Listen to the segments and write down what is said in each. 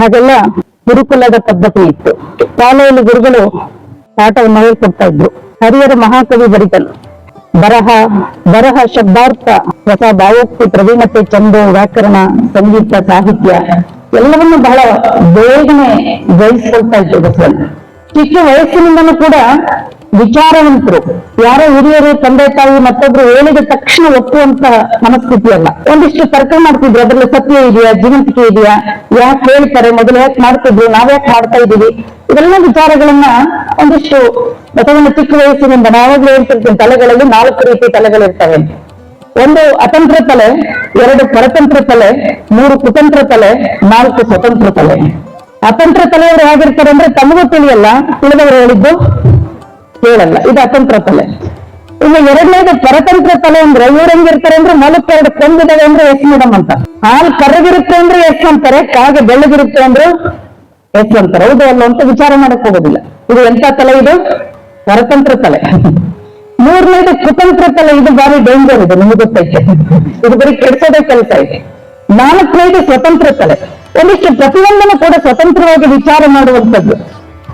ಹಾಗೆಲ್ಲ ಗುರುಕುಲದ ಪದ್ಧತಿ ಇತ್ತು. ಶಾಲೆಯಲ್ಲಿ ಗುರುಗಳು ಪಾಠವನ್ನು ಹೇಳ್ಕೊಡ್ತಾ ಇದ್ರು. ಹರಿಯರ ಮಹಾಕವಿ ಬರಿತನು. ಬರಹ ಬರಹ ಶಬ್ದಾರ್ಥ, ಹೊಸ ಭಾವೋಕ್ತಿ, ಪ್ರವೀಣತೆ, ಚಂದು, ವ್ಯಾಕರಣ, ಸಂಗೀತ, ಸಾಹಿತ್ಯ ಎಲ್ಲವನ್ನು ಬಹಳ ಬೇಗನೆ ಗ್ರಹಿಸ್ಕೊಳ್ತಾ ಇದ್ರು ಬಸವಣ್ಣ. ಚಿಕ್ಕ ವಯಸ್ಸಿನಿಂದನೂ ಕೂಡ ವಿಚಾರವಂತರು. ಯಾರೋ ಹಿರಿಯರು, ತಂದೆ ತಾಯಿ, ಮತ್ತೊಬ್ರು ಹೇಳಿದ ತಕ್ಷಣ ಒಪ್ಪುವಂತಹ ಮನಸ್ಥಿತಿ ಅಲ್ಲ. ಒಂದಿಷ್ಟು ತರ್ಕ ಮಾಡ್ತಿದ್ರು. ಅದ್ರಲ್ಲಿ ಸತ್ಯ ಇದೆಯಾ, ಜೀವಂತಿಕೆ ಇದೆಯಾ? ಯಾಕೆ ಹೇಳ್ತಾರೆ? ಮೊದಲು ಯಾಕೆ ಮಾಡ್ತಿದ್ರು? ನಾವ್ಯಾಕೆ ಮಾಡ್ತಾ ಇದೀವಿ ಇದೆಲ್ಲ ವಿಚಾರಗಳನ್ನ ಒಂದಿಷ್ಟು ಮತ್ತೊಂದು ಚಿಕ್ಕ ವಯಸ್ಸಿನಿಂದ ನಾವಾಗ್ಲೂ ಹೇಳ್ತಿರ್ತೀನಿ ತಲೆಗಳಲ್ಲಿ ನಾಲ್ಕು ರೀತಿ ತಲೆಗಳಿರ್ತವೆ. ಒಂದು ಅತಂತ್ರ ತಲೆ, ಎರಡು ಪರತಂತ್ರ ತಲೆ, ಮೂರು ಕುತಂತ್ರ ತಲೆ, ನಾಲ್ಕು ಸ್ವತಂತ್ರ ತಲೆ. ಅತಂತ್ರ ತಲೆಯವರು ಹೇಗಿರ್ತಾರೆ ಅಂದ್ರೆ ತಮಗೂ ತಿಳಿಯಲ್ಲ. ತಿಳಿದವರು ಹೇಳಿದ್ದು ಹೇಳಲ್ಲ. ಇದು ಅತಂತ್ರ ತಲೆ. ಇನ್ನು ಎರಡನೇದು ಪರತಂತ್ರ ತಲೆ ಅಂದ್ರೆ ಇವ್ರು ಹೆಂಗಿರ್ತಾರೆ ಅಂದ್ರೆ ಮೊಲಕ್ಕೆ ಎರಡು ಕೊಂಬಿದಾವೆ ಅಂದ್ರೆ ಎಸ್ ಮೇಡಮ್ ಅಂತ. ಹಾಲು ಕರಗಿರುತ್ತೆ ಅಂದ್ರೆ ಎಸ್ ಅಂತಾರೆ ಕಾಗೆ ಬೆಳ್ಳಗಿರುತ್ತೆ ಅಂದ್ರೆ ಎಸ್ ಅಂತಾರೆ. ಹೌದು ಅಲ್ಲ ಅಂತ ವಿಚಾರ ಮಾಡಕ್ ಹೋಗೋದಿಲ್ಲ. ಇದು ಎಂತ ತಲೆ ಇದು? ಪರತಂತ್ರ ತಲೆ. ಮೂರನೇದು ಕುತಂತ್ರ ತಲೆ. ಇದು ಬಾರಿ ಡೇಂಜರ್ ಇದೆ, ನಿಮಗೆ ಗೊತ್ತೈತೆ ಇದು ಬರೀ ಕೆಡ್ಸೋದೇ ಕೆಲಸ ಇದೆ. ನಾಲ್ಕನೇದು ಸ್ವತಂತ್ರ ತಲೆ. ಒಂದಿಷ್ಟು ಪ್ರತಿಯೊಂದನ್ನು ಕೂಡ ಸ್ವತಂತ್ರವಾಗಿ ವಿಚಾರ ಮಾಡುವಂಥದ್ದು.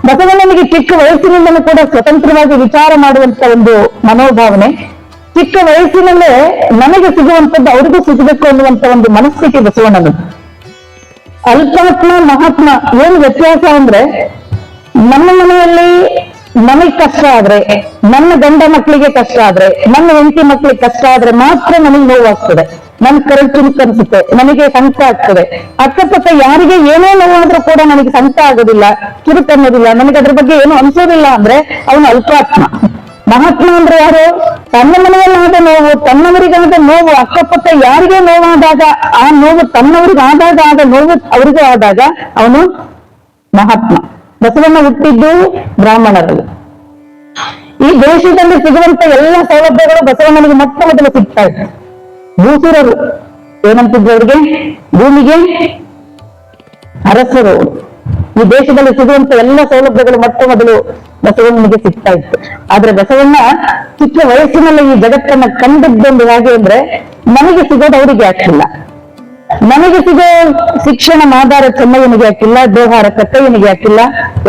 ಬಸವಣ್ಣನಿಗೆ ಚಿಕ್ಕ ವಯಸ್ಸಿನಿಂದಲೂ ಕೂಡ ಸ್ವತಂತ್ರವಾಗಿ ವಿಚಾರ ಮಾಡುವಂತ ಒಂದು ಮನೋಭಾವನೆ. ಚಿಕ್ಕ ವಯಸ್ಸಿನಲ್ಲೇ ನನಗೆ ಸಿಗುವಂತದ್ದು ಅವ್ರಿಗೂ ಸಿಗಬೇಕು ಅನ್ನುವಂತ ಒಂದು ಮನಸ್ಥಿತಿ ಬಸವಣ್ಣನು ಅಲ್ಪಾತ್ಮ, ಮಹಾತ್ಮ ಏನು ವ್ಯತ್ಯಾಸ ಅಂದ್ರೆ ನಮ್ಮ ಮನೆಯಲ್ಲಿ ನಮಗ್ ಕಷ್ಟ ಆದ್ರೆ, ನನ್ನ ಗಂಡ ಮಕ್ಕಳಿಗೆ ಕಷ್ಟ ಆದ್ರೆ, ನನ್ನ ಹೆಂಡತಿ ಮಕ್ಕಳಿಗೆ ಕಷ್ಟ ಆದ್ರೆ ಮಾತ್ರ ನನಗೆ ನೋವಾಗ್ತದೆ. ನನ್ ಕರೆಕ್ಟ್ ಅನ್ಸುತ್ತೆ. ನನಗೆ ಸಂಕಟ ಆಗ್ತದೆ. ಅಕ್ಕಪಕ್ಕ ಯಾರಿಗೆ ಏನೇ ನೋವಾದ್ರೂ ಕೂಡ ನನಗೆ ಸಂಕಟ ಆಗೋದಿಲ್ಲ ಚುರುಕು ಅನ್ನೋದಿಲ್ಲ. ನನಗೆ ಅದ್ರ ಬಗ್ಗೆ ಏನು ಅನ್ಸೋದಿಲ್ಲ ಅಂದ್ರೆ ಅವನು ಅಲ್ಪಾತ್ಮ. ಮಹಾತ್ಮ ಅಂದ್ರೆ ಯಾರು? ತನ್ನ ಮನೆಯಲ್ಲಾದ ನೋವು, ತನ್ನವರಿಗಾದ ನೋವು. ಅಕ್ಕಪಕ್ಕ ಯಾರಿಗೆ ನೋವಾದಾಗ, ಆ ನೋವು ತನ್ನವರಿಗಾದಾಗ, ಆದ ನೋವು ಅವರಿಗೂ ಆದಾಗ ಅವನು ಮಹಾತ್ಮ. ಬಸವಣ್ಣ ಹುಟ್ಟಿದ್ದು ಬ್ರಾಹ್ಮಣರಲ್ಲಿ. ಈ ದೇಶದಲ್ಲಿ ಸಿಗುವಂತ ಎಲ್ಲ ಸೌಲಭ್ಯಗಳು ಬಸವಣ್ಣನಿಗೆ ಮೊಟ್ಟ ಮೊದಲು ಸಿಗ್ತಾ ಇತ್ತು. ಭೂಸುರರು ಏನಂತಿದ್ರು ಅವ್ರಿಗೆ ಭೂಮಿಗೆ ಅರಸರು. ಈ ದೇಶದಲ್ಲಿ ಸಿಗುವಂತ ಎಲ್ಲ ಸೌಲಭ್ಯಗಳು ಮೊಟ್ಟ ಮೊದಲು ಬಸವಣ್ಣನಿಗೆ ಸಿಗ್ತಾ ಇತ್ತು. ಆದ್ರೆ ಬಸವಣ್ಣ ಚಿಕ್ಕ ವಯಸ್ಸಿನಲ್ಲಿ ಈ ಜಗತ್ತನ್ನ ಕಂಡದ್ದೊಂದು ಹೇಗೆ ಅಂದ್ರೆ ನನಗೆ ಸಿಗೋದು ಅವರಿಗೆ ಯಾಕಿಲ್ಲ. ನನಗೆ ಸಿಗೋ ಶಿಕ್ಷಣ ಮಾದಾರ ಚೆನ್ನಯ್ಯನಿಗೆ ಹಾಕಿಲ್ಲ ದೇಹಾರ ಕಕ್ಕಯ್ಯನಿಗೆ ಹಾಕಿಲ್ಲ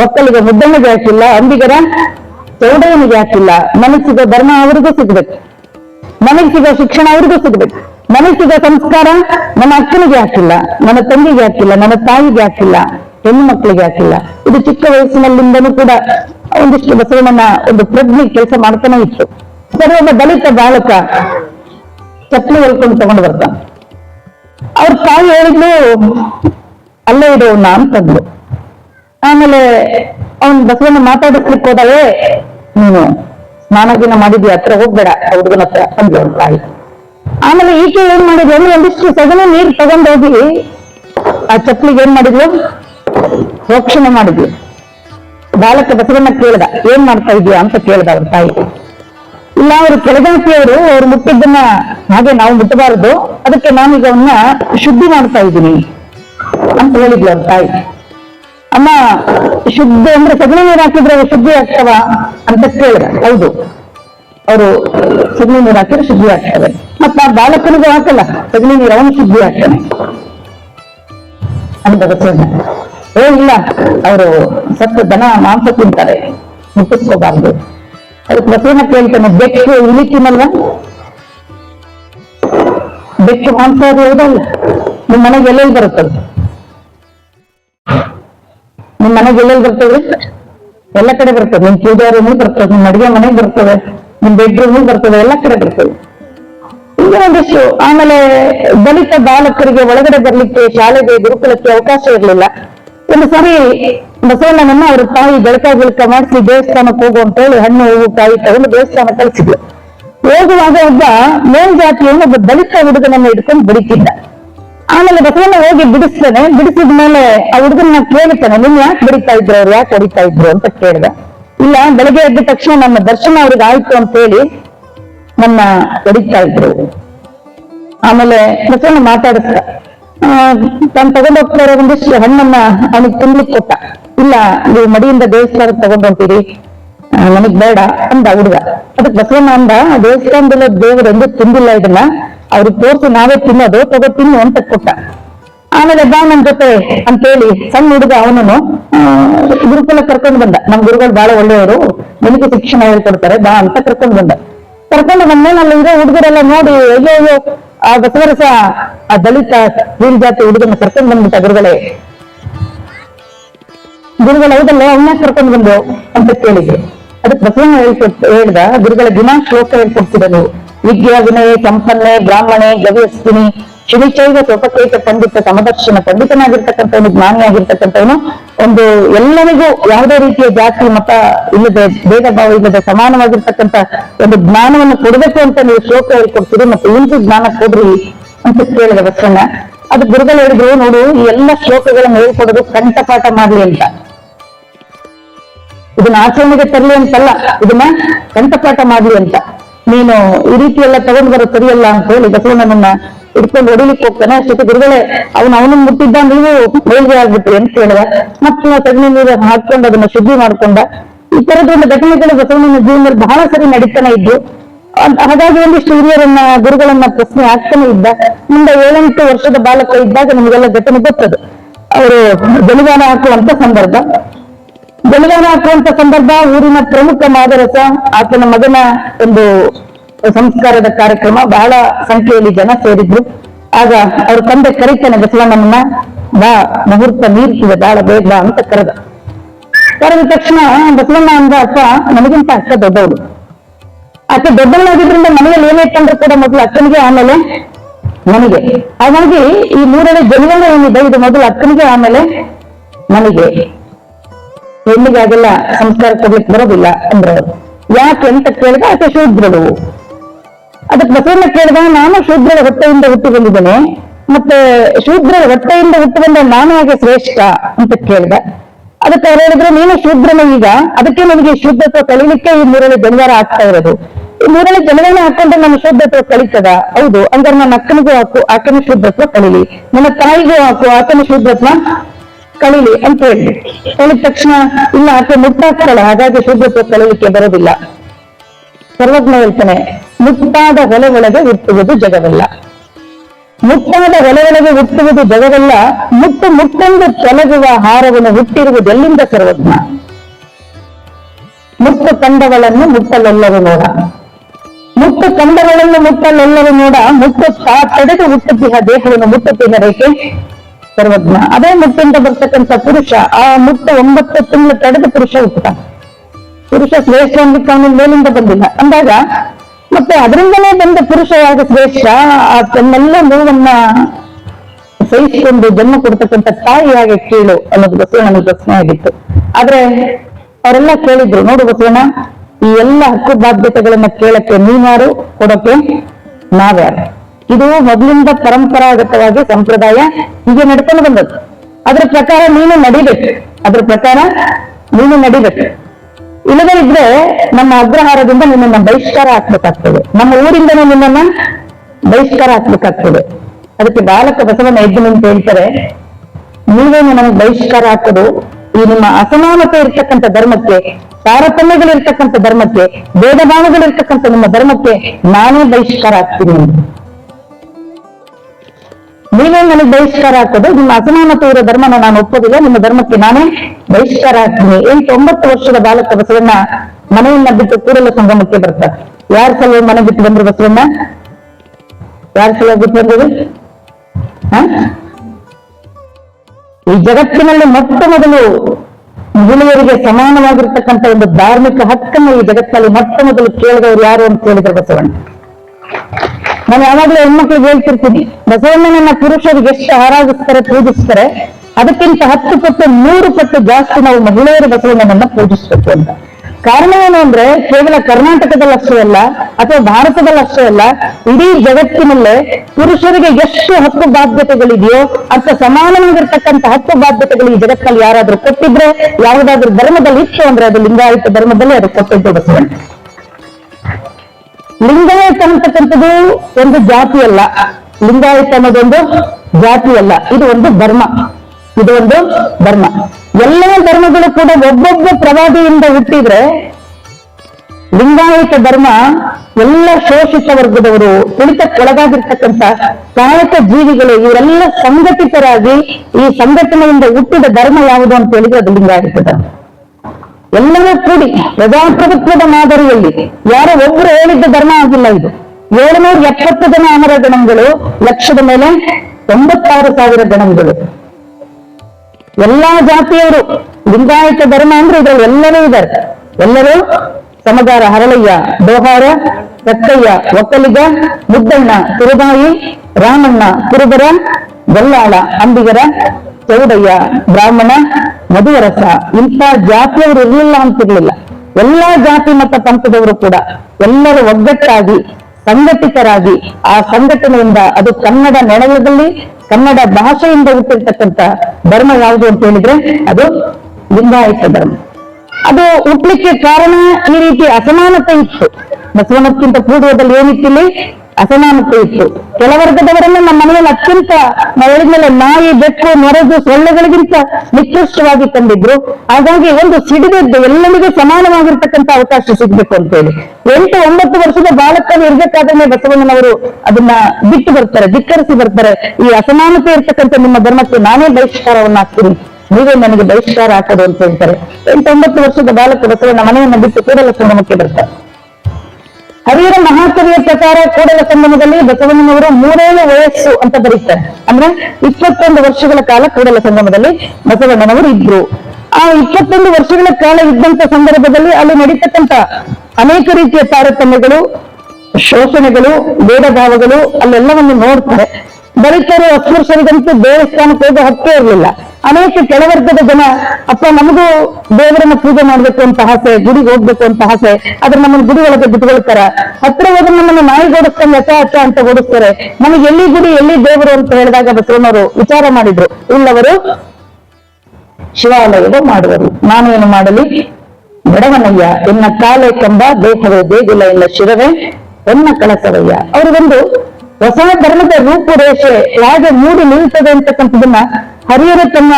ಒಕ್ಕಲಿಗ ಮುದ್ದಣ್ಣಗೆ ಹಾಕಿಲ್ಲ ಅಂಬಿಗರ ಚೌಡಯ್ಯನಿಗೆ ಹಾಕಿಲ್ಲ ನನಗೆ ಸಿಗೋ ಧರ್ಮ ಅವರಿಗೂ ಸಿಗ್ಬೇಕು. ನನಗೆ ಸಿಗೋ ಶಿಕ್ಷಣ ಅವ್ರಿಗೂ ಸಿಗಬೇಕು. ನನಗೆ ಸಿಗೋ ಸಂಸ್ಕಾರ ನನ್ನ ಅಕ್ಕನಿಗೆ ಹಾಕಿಲ್ಲ ನನ್ನ ತಂಗಿಗೆ ಹಾಕಿಲ್ಲ ನನ್ನ ತಾಯಿಗೆ ಹಾಕಿಲ್ಲ, ಹೆಣ್ಣು ಮಕ್ಕಳಿಗೆ ಹಾಕಿಲ್ಲ. ಇದು ಚಿಕ್ಕ ವಯಸ್ಸಿನಲ್ಲಿಂದನೂ ಕೂಡ ಒಂದಿಷ್ಟು ಬಸವಣ್ಣನ ಒಂದು ಪ್ರಜ್ಞೆ ಕೆಲಸ ಮಾಡ್ತಾನೆ ಇತ್ತು. ಸರಿ ಒಬ್ಬ ದಲಿತ ಬಾಲಕ ಚಪ್ಪಲಿ ಹೊಲ್ಕೊಂಡು ತಗೊಂಡು ಬರ್ತಾನೆ. ಅವ್ರ ತಾಯಿ ಹೇಳಿದ್ಲು, ಅಲ್ಲೇ ಇರೋಣ ಅಂತಂದ್ಲು ಆಮೇಲೆ ಅವನ್ ಬಸವಣ್ಣ ಮಾತಾಡಿಸ್ಲಿಕ್ಕೆ ಹೋದಾಗೆ, ನೀನು ಸ್ನಾನ ಮಾಡಿದ್ವಿ ಹತ್ರ ಹೋಗ್ಬೇಡ. ಹುಡುಗನ ಹತ್ರ ಆಮೇಲೆ ಈಕೆ ಏನ್ ಮಾಡಿದ್ವಿ ಅಂದ್ರೆ ಒಂದಿಷ್ಟು ಸಗಣಿ ನೀರ್ ತಗೊಂಡೋಗಿ ಆ ಚಪ್ಪಲಿಗೆ ಏನ್ ಮಾಡಿದ್ಲು? ಪ್ರೋಕ್ಷಣೆ ಮಾಡಿದ್ಲು. ಬಾಲಕ ಬಸವಣ್ಣ ಕೇಳ್ದ, ಏನ್ ಮಾಡ್ತಾ ಇದೀಯ ಅಂತ ಕೇಳ್ದ ಅವ್ರ ತಾಯಿ. ಇಲ್ಲ, ಅವರು ಕೆಳಗಾತಿಯವರು, ಅವ್ರು ಮುಟ್ಟಿದ್ದನ್ನ ಹಾಗೆ ನಾವು ಮುಟ್ಟಬಾರದು. ಅದಕ್ಕೆ ನಾನೀಗ ಅವನ್ನ ಶುದ್ಧಿ ಮಾಡ್ತಾ ಇದ್ದೀನಿ ಅಂತ ಹೇಳಿದ್ಲು ಅವ್ರ ತಾಯಿ. ಅಮ್ಮ, ಶುದ್ಧ ಅಂದ್ರೆ ಸಗಣಿ ನೀರು ಹಾಕಿದ್ರೆ ಶುದ್ಧಿ ಆಗ್ತವ ಅಂತ ಕೇಳಿದ. ಹೌದು. ಅವರು ಸಗಣಿ ನೀರು ಹಾಕಿದ್ರೆ ಶುದ್ಧಿ ಆಗ್ತವೆ ಮತ್ತ ಬಾಲಕನಿಗೂ ಹಾಕಲ್ಲ, ಸಗಣಿ ನೀರು ಅವನು ಶುದ್ಧಿ ಆಗ್ತಾನೆ. ಅಂತ ಬಸವಣ್ಣ ಏ, ಇಲ್ಲ, ಅವರು ಸತ್ತು ದನ, ಮಾಂಸ ತಿಂತಾರೆ. ಮುಟ್ಟಿಸ್ಕೋಬಾರ್ದು. ಅದಕ್ಕೆ ಬಸವಣ್ಣ ಕೇಳ್ತಾನೆ, ಬೆಕ್ಕು ಇಲಿ ತಿನ್ನಲ್ವಾ ಬೆಕ್ಕು ಮಾಂಸ ಅದು ಹೌದಲ್ಲ? ನಿಮ್ಮ ಮನೆಗೆ ಎಲ್ಲೆಲ್ಲಿ ಬರುತ್ತದು? ನಿಮ್ ಮನೆಗೆ ಎಲ್ಲೆಲ್ಲಿ ಬರ್ತದೆ ಎಲ್ಲ ಕಡೆ ಬರ್ತದೆ ನಿಮ್ ಪೂಜಾ ರೂಮಿಗೆ ಬರ್ತದೆ ನಿಮ್ ಅಡಿಗೆ ಮನೆಗೆ ಬರ್ತದೆ ನಿಮ್ ಬೆಡ್ರೂಮಿಗೆ ಬರ್ತದೆ ಎಲ್ಲ ಕಡೆ ಬರ್ತದೆ ಈಗ ಒಂದಿಷ್ಟು ಆಮೇಲೆ ದಲಿತ ಬಾಲಕರಿಗೆ ಒಳಗಡೆ ಬರ್ಲಿಕ್ಕೆ ಶಾಲೆಗೆ ಗುರುಕುಲಕ್ಕೆ ಅವಕಾಶ ಇರಲಿಲ್ಲ ಒಂದು ಸಾರಿ ಬಸವಣ್ಣನನ್ನ ಅವ್ರ ತಾಯಿ ಬೆಳಕ ಬೆಳಕ ಮಾಡಿಸಿ ದೇವಸ್ಥಾನಕ್ಕೆ ಹೋಗು ಅಂತ ಹೇಳಿ ಹಣ್ಣು ಹೂವು ಕಾಯಿ ತಗೊಂಡು ದೇವಸ್ಥಾನ ಕಳಿಸಿದ್ಲು ಹೋಗುವಾಗ ಒಬ್ಬ ಮೇಲ್ಜಾತಿಯನ್ನು ಒಬ್ಬ ದಲಿತ ಹುಡುಗನನ್ನ ಹಿಡ್ಕೊಂಡು ಬಡಿತಿದ್ದ ಆಮೇಲೆ ಬಸವಣ್ಣ ಹೋಗಿ ಬಿಡಿಸ್ತಾನೆ ಬಿಡಿಸಿದ ಮೇಲೆ ಆ ಹುಡುಗನ ಕೇಳ್ತಾನೆ ನಿನ್ ಯಾಕೆ ಬಡಿತಾ ಇದ್ರು ಅವ್ರು ಯಾಕೆ ಹೊಡಿತಾ ಇದ್ರು ಅಂತ ಕೇಳ್ದ ಇಲ್ಲ ಬೆಳಗ್ಗೆ ಎದ್ದ ತಕ್ಷಣ ನನ್ನ ದರ್ಶನ ಅವ್ರಿಗೆ ಆಯ್ತು ಅಂತ ಹೇಳಿ ನನ್ನ ಹೊಡಿತಾ ಇದ್ರು ಆಮೇಲೆ ಬಸವಣ್ಣ ಮಾತಾಡಿಸ್ದ ಆ, ತಾನು ತಗೊಂಡ್ ಹೋಗ್ತಾರೆ ಒಂದಿಷ್ಟು ಹಣ್ಣನ್ನ ಅವನಿಗೆ ತಿನ್ಲಿಕ್ಕೆ ಕೊಟ್ಟ ಇಲ್ಲ ನೀವು ಮಡಿಯಿಂದ ದೇವಸ್ಥಾನಕ್ಕೆ ತಗೊಂಡ್ ಹೋಗ್ತೀರಿ ಆ, ನನಗ್ ಬೇಡ ಅಂದ ಹುಡುಗ ಅದಕ್ಕೆ ಬಸವಣ್ಣ ಅಂದ ದೇವಸ್ಥಾನದಲ್ಲ ದೇವರು ಎಂದೂ ತಿಂದಿಲ್ಲ ಇದನ್ನ ಅವ್ರಿಗೆ ತೋರ್ಸಿ, ನಾವೇ ತಿನ್ನೋದು, ತಗೋ ತಿನ್ನು ಅಂತ ಕೊಟ್ಟ. ಆಮೇಲೆ ಬಾ ನನ್ ಜೊತೆ ಅಂತೇಳಿ ಸಣ್ಣ ಹುಡುಗ ಅವನನ್ನು ಗುರುಕುಲ ಕರ್ಕೊಂಡು ಬಂದ. ನಮ್ ಗುರುಗಳು ಬಹಳ ಒಳ್ಳೆಯವರು ನಿನಗೆ ಶಿಕ್ಷಣ ಹೇಳ್ಕೊಡ್ತಾರೆ ಬಾ ಅಂತ ಕರ್ಕೊಂಡು ಬಂದ. ಕರ್ಕೊಂಡು ಬಂದ್ಮೇಲೆ ಅಲ್ಲಿ ಇರೋ ಹುಡುಗರೆಲ್ಲ ನೋಡಿ, ಅಯ್ಯೋ ಆ ಬಸವರಸ, ಆ ದಲಿತ ವೀರ ಜಾತಿ ಹುಡುಗನ ಕರ್ಕೊಂಡು ಬಂದ್ಬಿಟ್ಟ ಗುರುಗಳೇ. ಗುರುಗಳು ಹೌದಲ್ಲ, ಅವನ್ನ ಕರ್ಕೊಂಡು ಬಂದು ಅಂತ ಕೇಳಿದ್ರು. ಅದಕ್ಕೆ ಬಸವಣ್ಣ ಹೇಳ್ಕೊಟ್ ಹೇಳ್ದ, ಗುರುಗಳ ದಿನ ಶ್ಲೋಕ ಹೇಳ್ಕೊಡ್ತೀರ ವಿದ್ಯಾ ವಿನಯ ಸಂಪನ್ನೆ ಬ್ರಾಹ್ಮಣೆ ಗವಿಯಸ್ವಿನಿ ಶಿವಿಚೈವ ಸ್ವಪಕೇತ ಪಂಡಿತ ಸಮದರ್ಶನ ಪಂಡಿತನಾಗಿರ್ತಕ್ಕಂಥವನು, ಜ್ಞಾನಿಯಾಗಿರ್ತಕ್ಕಂಥವನು, ಒಂದು ಎಲ್ಲರಿಗೂ ಯಾವುದೇ ರೀತಿಯ ಜಾತಿ, ಮತ ಇಲ್ಲದೆ, ಭೇದ ಭಾವ ಇಲ್ಲದೆ ಸಮಾನವಾಗಿರ್ತಕ್ಕಂಥ ಒಂದು ಜ್ಞಾನವನ್ನು ಕೊಡಬೇಕು ಅಂತ ನೀವು ಶ್ಲೋಕ ಹೇಳ್ಕೊಡ್ತೀರಿ, ಮತ್ತೆ ಇಂದು ಜ್ಞಾನ ಕೊಡ್ರಿ ಅಂತ ಕೇಳಿದ ಬಸವಣ್ಣ. ಅದು ಗುರುಗಳು ಹೇಳಿದ್ರು, ನೋಡು, ಈ ಎಲ್ಲ ಶ್ಲೋಕಗಳನ್ನು ಹೇಳ್ಕೊಡೋದು ಕಂಠಪಾಠ ಮಾಡಲಿ ಅಂತ. ಇದನ್ನ ಆಚರಣೆಗೆ ತರಲಿ ಅಂತಲ್ಲ, ಇದನ್ನ ಕಂಠಪಾಠ ಮಾಡ್ಲಿ ಅಂತ. ನೀನು ಈ ರೀತಿ ಎಲ್ಲ ತಗೊಂಡ್ ಬರೋ ಸರಿಯಲ್ಲ ಅಂತ ಹೇಳಿ ಬಸವಣ್ಣನನ್ನ ಹಿಡ್ಕೊಂಡು ಹೊಡಿಲಿಕ್ಕೆ ಹೋಗ್ತಾನೆ. ಅಷ್ಟೊತ್ತು ಗುರುಗಳೇ, ಅವನು ಅವನನ್ನ ಮುಟ್ಟಿದ್ದ ನೀವು ಮೇಲ್ಗೆ ಆಗ್ಬಿಟ್ರಿ ಅಂತ ಹೇಳಿದ. ಮತ್ತೆ ತಗ್ನಿ ನೀರು ಹಾಕೊಂಡು ಅದನ್ನ ಶುದ್ಧಿ ಮಾಡ್ಕೊಂಡ. ಈ ತರದ ಒಂದು ಘಟನೆಗಳು ಬಸವಣ್ಣನ ಜೀವನದಲ್ಲಿ ಬಹಳ ಸರಿ ನಡೀತಾನೆ ಇದ್ದು. ಹಾಗಾಗಿ ಒಂದಿಷ್ಟು ಹಿರಿಯರನ್ನ, ಗುರುಗಳನ್ನ ಪ್ರಶ್ನೆ ಆಗ್ತಾನೆ ಇದ್ದ. ಮುಂದೆ ಏಳೆಂಟು ವರ್ಷದ ಬಾಲಕ ಇದ್ದಾಗ ನಮಗೆಲ್ಲ ಘಟನೆ ಗೊತ್ತದು. ಅವರು ಬಲಿದಾನ ಹಾಕುವಂತ ಸಂದರ್ಭ. ಬಲಿದಾನ ಹಾಕುವಂತ ಸಂದರ್ಭ, ಊರಿನ ಪ್ರಮುಖ ಮಾದರಸ ಆತನ ಮಗನ ಒಂದು ಸಂಸ್ಕಾರದ ಕಾರ್ಯಕ್ರಮ. ಬಹಳ ಸಂಖ್ಯೆಯಲ್ಲಿ ಜನ ಸೇರಿದ್ರು. ಆಗ ಅವ್ರ ತಂದೆ ಕರೀತಾನೆ ಬಸವಣ್ಣನನ್ನ, ಬಾ, ಮುಹೂರ್ತ ಮೀರ್ತಿದೆ ಬಹಳ ಬೇಗ ಅಂತ ಕರೆದ. ಕರೆದ ತಕ್ಷಣ ಬಸವಣ್ಣ ಅಂದ ಅಕ್ಕ ನಮಗಿಂತ ಅಕ್ಕ ದೊಡ್ಡವಳು. ಆಕೆ ದೊಡ್ಡವಳಾಗಿದ್ರಿಂದ ಮನೆಯಲ್ಲಿ ಏನೇ ಕಂಡ್ರು ಕೂಡ ಮೊದಲು ಅಕ್ಕನಿಗೆ, ಆಮೇಲೆ ನನಗೆ. ಹಾಗಾಗಿ ಈ ಮೂರನೇ ಜನಗಳ ಏನಿದೆ ಇದು ಮೊದಲು ಅಕ್ಕನಿಗೆ, ಆಮೇಲೆ ನನಗೆ. ಹೆಣ್ಣಿಗೆ ಹಾಗೆಲ್ಲ ಸಂಸ್ಕಾರ ಕೊಡ್ಲಿಕ್ಕೆ ಬರೋದಿಲ್ಲ ಅಂದ್ರೆ ಯಾಕೆ ಅಂತ ಕೇಳಿದ ಆಕೆ ಶೂದ್ರಳು. ಅದಕ್ಕೆ ಬಸವಣ್ಣ ಕೇಳಿದ, ನಾನು ಶೂದ್ರಳ ಹೊಟ್ಟೆಯಿಂದ ಹುಟ್ಟು ಬಂದಿದ್ದೇನೆ ಮತ್ತೆ ಶೂದ್ರಳ ಹೊಟ್ಟೆಯಿಂದ ಹುಟ್ಟು ಬಂದ ನಾನು ಹಾಗೆ ಶ್ರೇಷ್ಠ ಅಂತ ಕೇಳಿದ. ಅದಕ್ಕೆ ಅವ್ರು ಹೇಳಿದ್ರು, ನೀನು ಶೂದ್ರನ ಈಗ. ಅದಕ್ಕೆ ನನಗೆ ಶುದ್ಧತ್ವ ಕಲಿಲಿಕ್ಕೆ ಈ ಮೂರನೇ ಜನಿವಾರ ಆಗ್ತಾ ಇರೋದು. ಈ ಮೂರನೇ ಜನಿವಾರ ಹಾಕೊಂಡ್ರೆ ನಮ್ಮ ಶುದ್ಧತ್ವ ಕಲಿತದ ಹೌದು. ಅಂದ್ರೆ ನನ್ನ ಅಕ್ಕನಿಗೂ ಹಾಕು, ಆಕನ ಶುದ್ಧತ್ವ ಕಲೀಲಿ ನನ್ನ ತಾಯಿಗೂ ಹಾಕು ಆತನ ಶುದ್ಧತ್ವ ಕಲೀಲಿ ಅಂತ ಹೇಳಿ. ಹೇಳಿದ ತಕ್ಷಣ ಇಲ್ಲ ಆಕೆ ಮುಟ್ಟಾಗ್ತಾಳೆ ಹಾಗಾಗಿ ಶುದ್ಧತ್ವ ಕಳೀಲಿಕ್ಕೆ ಬರೋದಿಲ್ಲ. ಸರ್ವಜ್ಞ ಹೇಳ್ತಾನೆ, ಮುಟ್ಟಾದ ಹೊಲೆ ಒಳಗೆ ಹುಟ್ಟುವುದು ಜಗವಲ್ಲ. ಮುಟ್ಟಾದ ಹೊಲೆ ಒಳಗೆ ಹುಟ್ಟುವುದು ಜಗವಲ್ಲ, ಮುಟ್ಟು ಮುಟ್ಟೆಂದು ತೊಲಗುವ ಹಾರವನ್ನು ಹುಟ್ಟಿರುವುದು ಎಲ್ಲಿಂದ ಸರ್ವಜ್ಞ? ಮುಟ್ಟು ಕಂಡಗಳನ್ನು ಮುಟ್ಟಲೆಲ್ಲರೂ ನೋಡ. ಮುಟ್ಟು ಕಂಡಗಳನ್ನು ಮುಟ್ಟಲೆಲ್ಲರೂ ನೋಡ, ಮುಟ್ಟು ತಡೆದು ಹುಟ್ಟುತ್ತಿಹ ದೇಹವನ್ನು ಮುಟ್ಟುತ್ತಿಹ ರೇಖೆ ಸರ್ವಜ್ಞ. ಅದೇ ಮುಟ್ಟಿಂದ ಬರ್ತಕ್ಕಂಥ ಪುರುಷ, ಆ ಮುಟ್ಟ ಒಂಬತ್ತು ತಿಂಗಳು ತಡೆದ ಪುರುಷ ಹುಟ್ಟುತ್ತ ಪುರುಷ ಶ್ರೇಷ್ಠ ಅನ್ಲಿಕ್ಕೆ ಅವನು ಮೇಲಿಂದ ಬಂದಿಲ್ಲ. ಅಂದಾಗ, ಮತ್ತೆ ಅದರಿಂದಲೇ ಬಂದ ಪುರುಷ ಯಾಗ ಶ್ರೇಷ್ಠ? ಆ ತನ್ನೆಲ್ಲ ನೋವನ್ನ ಸಹಿಸಿಕೊಂಡು ಜನ್ಮ ಕೊಡ್ತಕ್ಕಂಥ ತಾಯಿಯಾಗಿ ಕೀಳು ಅನ್ನೋದು ಬಸವಣ್ಣನ ಪ್ರಶ್ನೆ ಆಗಿತ್ತು. ಆದ್ರೆ, ಅವರೆಲ್ಲ ಕೇಳಿದ್ರು, ನೋಡು ಬಸವಣ್ಣ, ಈ ಎಲ್ಲ ಹಕ್ಕು ಬಾಧ್ಯತೆಗಳನ್ನ ಕೇಳಕ್ಕೆ ನೀನಾರು ಕೊಡಕ್ಕೆ ನಾವ್ಯಾರು? ಇದು ಮೊದಲಿಂದ ಪರಂಪರಾಗತವಾಗಿ ಸಂಪ್ರದಾಯ ಹೀಗೆ ನಡ್ಕೊಂಡು ಬಂದದ್ದು. ಅದ್ರ ಪ್ರಕಾರ ನೀನು ನಡಿಬೇಕು. ಅದ್ರ ಪ್ರಕಾರ ನೀನು ನಡಿಬೇಕು. ಇಲ್ಲದೇ ಇದ್ರೆ ನಮ್ಮ ಅಗ್ರಹಾರದಿಂದ ನಿನ್ನನ್ನ ಬಹಿಷ್ಕಾರ ಹಾಕ್ಬೇಕಾಗ್ತದೆ. ನಮ್ಮ ಊರಿಂದನೇ ನಿನ್ನನ್ನ ಬಹಿಷ್ಕಾರ ಹಾಕ್ಬೇಕಾಗ್ತದೆ. ಅದಕ್ಕೆ ಬಾಲಕ ಬಸವನ ಎದ್ದು ಅಂತ ಹೇಳ್ತಾರೆ ನೀವೇನು ನಮಗೆ ಬಹಿಷ್ಕಾರ ಹಾಕೋದು. ಈ ನಿಮ್ಮ ಅಸಮಾನತೆ ಇರ್ತಕ್ಕಂಥ ಧರ್ಮಕ್ಕೆ, ತಾರತಮ್ಯಗಳಿರ್ತಕ್ಕಂಥ ಧರ್ಮಕ್ಕೆ ಭೇದ ಭಾವಗಳಿರ್ತಕ್ಕಂಥ ನಿಮ್ಮ ಧರ್ಮಕ್ಕೆ ನಾನೇ ಬಹಿಷ್ಕಾರ ಆಗ್ತೀನಿ. ನೀವೇ ನನಗೆ ಬಹಿಷ್ಕಾರ ಹಾಕೋದು ನಿಮ್ಮ ಅಸಮಾನತೆ ಇರೋ ಧರ್ಮನ ನಾನು ಒಪ್ಪೋದಿಲ್ಲ, ನಿಮ್ಮ ಧರ್ಮಕ್ಕೆ ನಾನೇ ಬಹಿಷ್ಕಾರ ಹಾಕ್ತೀನಿ ಎಂಟು ಒಂಬತ್ತು ವರ್ಷದ ಬಾಲಕ ಬಸವಣ್ಣ ಮನೆಯನ್ನ ಬಿಟ್ಟು ಕೂಡಲ ಸಂಗಮಕ್ಕೆ ಬರ್ತಾರೆ. ಯಾರ ಸಲ ಮನೆ ಬಿಟ್ಟು ಬಂದ್ರು ಬಸವಣ್ಣ? ಯಾರ ಸಲ ಬಿಟ್ಟು ಬಂದ್ರು? ಈ ಜಗತ್ತಿನಲ್ಲಿ ಮೊಟ್ಟ ಮೊದಲು ಮಹಿಳೆಯರಿಗೆ ಸಮಾನವಾಗಿರ್ತಕ್ಕಂಥ ಒಂದು ಧಾರ್ಮಿಕ ಹಕ್ಕನ್ನು ಈ ಜಗತ್ತಲ್ಲಿ ಮೊಟ್ಟ ಮೊದಲು ಕೇಳಿದವರು ಯಾರು ಅಂತ ಕೇಳಿದ್ರು ಬಸವಣ್ಣ? ನಾನು ಯಾವಾಗ್ಲೂ ಹೆಣ್ಮಕ್ಳಿಗೆ ಹೇಳ್ತಿರ್ತೀನಿ, ಬಸವಣ್ಣನನ್ನ ಪುರುಷರಿಗೆ ಎಷ್ಟು ಆರಾಧಿಸ್ತಾರೆ, ಪೂಜಿಸ್ತಾರೆ, ಅದಕ್ಕಿಂತ ಹತ್ತು ಪಟ್ಟು ನೂರು ಪಟ್ಟು ಜಾಸ್ತಿ ನಾವು ಮಹಿಳೆಯರು ಬಸವಣ್ಣನನ್ನ ಪೂಜಿಸ್ಬೇಕು ಅಂತ. ಕಾರಣ ಏನು ಅಂದ್ರೆ, ಕೇವಲ ಕರ್ನಾಟಕದಲ್ಲಷ್ಟೇ ಅಲ್ಲ, ಅಥವಾ ಭಾರತದಲ್ಲಷ್ಟೇ ಅಲ್ಲ, ಇಡೀ ಜಗತ್ತಿನಲ್ಲೇ ಪುರುಷರಿಗೆ ಎಷ್ಟು ಹಕ್ಕು ಬಾಧ್ಯತೆಗಳಿದೆಯೋ, ಅಂತ ಸಮಾನವಾಗಿರ್ತಕ್ಕಂಥ ಹಕ್ಕು ಬಾಧ್ಯತೆಗಳು ಈ ಜಗತ್ತಲ್ಲಿ ಯಾರಾದ್ರೂ ಕೊಟ್ಟಿದ್ರೆ, ಯಾವುದಾದ್ರೂ ಧರ್ಮದಲ್ಲಿ ಇತ್ತು ಅಂದ್ರೆ ಅದು ಲಿಂಗಾಯತ ಧರ್ಮದಲ್ಲಿ ಅದು ಕೊಟ್ಟಿದ್ದು ಬಸವಣ್ಣ. ಲಿಂಗಾಯತ ಅಂತಕ್ಕಂಥದ್ದು ಒಂದು ಜಾತಿ ಅಲ್ಲ ಲಿಂಗಾಯತ ಅನ್ನೋದೊಂದು ಜಾತಿ ಅಲ್ಲ ಇದು ಒಂದು ಧರ್ಮ. ಇದು ಒಂದು ಧರ್ಮ. ಎಲ್ಲ ಧರ್ಮಗಳು ಕೂಡ ಒಬ್ಬೊಬ್ಬ ಪ್ರವಾದಿಯಿಂದ ಹುಟ್ಟಿದ್ರೆ ಲಿಂಗಾಯತ ಧರ್ಮ ಎಲ್ಲ ಶೋಷಿತ ವರ್ಗದವರು ತುಳಿತಕ್ಕೊಳಗಾಗಿರ್ತಕ್ಕಂಥ ಕಾಯಕ ಜೀವಿಗಳು, ಇವರೆಲ್ಲ ಸಂಘಟಿತರಾಗಿ ಈ ಸಂಘಟನೆಯಿಂದ ಹುಟ್ಟಿದ ಧರ್ಮ ಯಾವುದು ಅಂತ ಹೇಳಿದ್ರೆ ಅದು ಲಿಂಗಾಯತ ಧರ್ಮ. ಎಲ್ಲವೂ ಕೂಡಿ ಪ್ರಜಾಪ್ರಭುತ್ವದ ಮಾದರಿಯಲ್ಲಿ, ಯಾರೋ ಒಬ್ರು ಹೇಳಿದ್ದ ಧರ್ಮ ಆಗಿಲ್ಲ ಇದು. ಏಳುನೂರ ಎಪ್ಪತ್ತು ಜನ ಅಮರ ಗಣಗಳು ಲಕ್ಷದ ಮೇಲೆ ತೊಂಬತ್ತಾರು ಸಾವಿರ ಗಣಗಳು ಎಲ್ಲಾ ಜಾತಿಯವರು, ಲಿಂಗಾಯತ ಧರ್ಮ ಅಂದ್ರೆ ಇದ್ರಲ್ಲಿ ಎಲ್ಲರೂ ಇದ್ದಾರೆ. ಎಲ್ಲರೂ ಸಮಗಾರ, ಹರಳಯ್ಯ, ದೋಹಾರ ಕತ್ತಯ್ಯ ಒಕ್ಕಲಿಗ, ಮುದ್ದಣ್ಣ ಕುರುಬಾಯಿ ರಾಮಣ್ಣ, ಕುರುಬರ ಗೊಲ್ಲಾಳ ಅಂಬಿಗರ ಚೌಡಯ್ಯ, ಬ್ರಾಹ್ಮಣ, ಮಧುವರಸ, ಇಂಥ ಜಾತಿಯವರು ಇರಲಿಲ್ಲ ಅಂತಿರ್ಲಿಲ್ಲ ಎಲ್ಲಾ ಜಾತಿ ಮತ ಪಂಥದವರು ಕೂಡ ಎಲ್ಲರೂ ಒಗ್ಗಟ್ಟಾಗಿ, ಸಂಘಟಿತರಾಗಿ ಆ ಸಂಘಟನೆಯಿಂದ ಅದು ಕನ್ನಡ ನೆಲದಲ್ಲಿ ಕನ್ನಡ ಭಾಷೆಯಿಂದ ಹುಟ್ಟಿರ್ತಕ್ಕಂಥ ಧರ್ಮ ಯಾವುದು ಅಂತ ಹೇಳಿದ್ರೆ ಅದು ಲಿಂಗಾಯತ ಧರ್ಮ. ಅದು ಹುಟ್ಲಿಕ್ಕೆ ಕಾರಣ ಈ ರೀತಿ ಅಸಮಾನತೆ ಇತ್ತು. ಬಸವನಕ್ಕಿಂತ ಪೂರ್ವದಲ್ಲಿ ಏನಿತ್ತಿಲ್ಲಿ ಅಸಮಾನತೆ ಇತ್ತು ಕೆಲವರ್ಗದವರನ್ನ ನಮ್ಮ ಮನೆಯಲ್ಲಿ ಅತ್ಯಂತ ಹೇಳಿದ್ಮೇಲೆ ನಾಯಿ ಬೆಕ್ಕು, ಮೊರದು, ಸೊಳ್ಳೆಗಳಿಗಿಂತ ನಿಕೃಷ್ಟವಾಗಿ ತಂದಿದ್ರು ಹಾಗಾಗಿ ಒಂದು ಸಿಡಿದದ್ದು ಎಲ್ಲರಿಗೂ ಸಮಾನವಾಗಿರ್ತಕ್ಕಂಥ ಅವಕಾಶ ಸಿಗ್ಬೇಕು ಅಂತ ಹೇಳಿ ಎಂಟು ಒಂಬತ್ತು ವರ್ಷದ ಬಾಲಕರು ಇರ್ಬೇಕಾದ್ರೆ ಬಸವಣ್ಣನವರು ಅದನ್ನ ಬಿಟ್ಟು ಬರ್ತಾರೆ, ಧಿಕ್ಕರಿಸಿ ಬರ್ತಾರೆ. ಈ ಅಸಮಾನತೆ ಇರ್ತಕ್ಕಂಥ ನಿಮ್ಮ ಧರ್ಮಕ್ಕೆ ನಾನೇ ಬಹಿಷ್ಕಾರವನ್ನು ಹಾಕ್ತೀನಿ. ನೀವೇ ನನಗೆ ಬಹಿಷ್ಕಾರ ಹಾಕೋದು ಅಂತ ಹೇಳ್ತಾರೆ. ಎಂಟೊಂಬತ್ತು ವರ್ಷದ ಬಾಲಕ ಬಸವಣ್ಣ ಮನೆಯನ್ನು ಬಿಟ್ಟು ಕೂಡಲ ಸಂಗಮಕ್ಕೆ ಬರ್ತಾರೆ. ಹರಿಹರ ಮಹಾಕವಿಯ ಪ್ರಕಾರ ಕೂಡಲ ಸಂಗಮದಲ್ಲಿ ಬಸವಣ್ಣನವರು ಮೂರೇಳು ವಯಸ್ಸು ಅಂತ ಬರೀತಾರೆ. ಅಂದ್ರೆ ಇಪ್ಪತ್ತೊಂದು ವರ್ಷಗಳ ಕಾಲ ಕೂಡಲ ಸಂಗಮದಲ್ಲಿ ಬಸವಣ್ಣನವರು ಇದ್ರು. ಆ ಇಪ್ಪತ್ತೊಂದು ವರ್ಷಗಳ ಕಾಲ ಇದ್ದಂತ ಸಂದರ್ಭದಲ್ಲಿ ಅಲ್ಲಿ ನಡೀತಕ್ಕಂತ ಅನೇಕ ರೀತಿಯ ತಾರತಮ್ಯಗಳು, ಶೋಷಣೆಗಳು, ಭೇದಭಾವಗಳು, ಅಲ್ಲೆಲ್ಲವನ್ನು ನೋಡ್ತಾರೆ. ಬರೀತಾರೆ ಅಸ್ಪೃಶ್ಯರಿಗಂತೂ ದೇವಸ್ಥಾನಕ್ಕೆ ಹೋಗೋ ಹತ್ತೇ ಇರಲಿಲ್ಲ. ಅನೇಕ ಕೆಳವರ್ಗದ ಜನ, ಅಪ್ಪ, ನಮಗೂ ದೇವರನ್ನ ಪೂಜೆ ಮಾಡ್ಬೇಕು ಅಂತ ಆಸೆ, ಗುಡಿಗೆ ಹೋಗ್ಬೇಕು ಅಂತ ಆಸೆ, ಆದ್ರೆ ನಮ್ಮನ್ನ ಗುಡಿ ಒಳಗೆ ಬಿಟ್ಕೊಳ್ತಾರ. ಹತ್ರ ಹೋದ್ರೆ ನಮ್ಮನ್ನ ನಾಯಿ ಓಡಿಸ್ಕೊಂಡು ಯಥ ಅಚ್ಚ ಅಂತ ಓಡಿಸ್ತಾರೆ. ನಮಗೆ ಎಲ್ಲಿ ಗುಡಿ, ಎಲ್ಲಿ ದೇವರು ಅಂತ ಹೇಳಿದಾಗ ಬಸವಣ್ಣವರು ವಿಚಾರ ಮಾಡಿದ್ರು. ಇಲ್ಲವರು ಶಿವಾಲಯದ ಮಾಡುವರು ನಾನು ಏನು ಮಾಡಲಿ? ಬಡವನಯ್ಯ, ಎನ್ನ ಕಾಲೆ ಕಂಬ, ದೇಹವೇ ದೇಗುಲ ಇಲ್ಲ ಶಿರವೇ ಎನ್ನ ಕಳಸವಯ್ಯ. ಅವರಿಗೊಂದು ಹೊಸ ಧರ್ಮದ ರೂಪುರೇಷೆ ಹೇಗೆ ಮೂಡಿ ನಿಲ್ತದೆ ಅಂತಕ್ಕಂಥದನ್ನ ಹರಿಹರ ತಮ್ಮ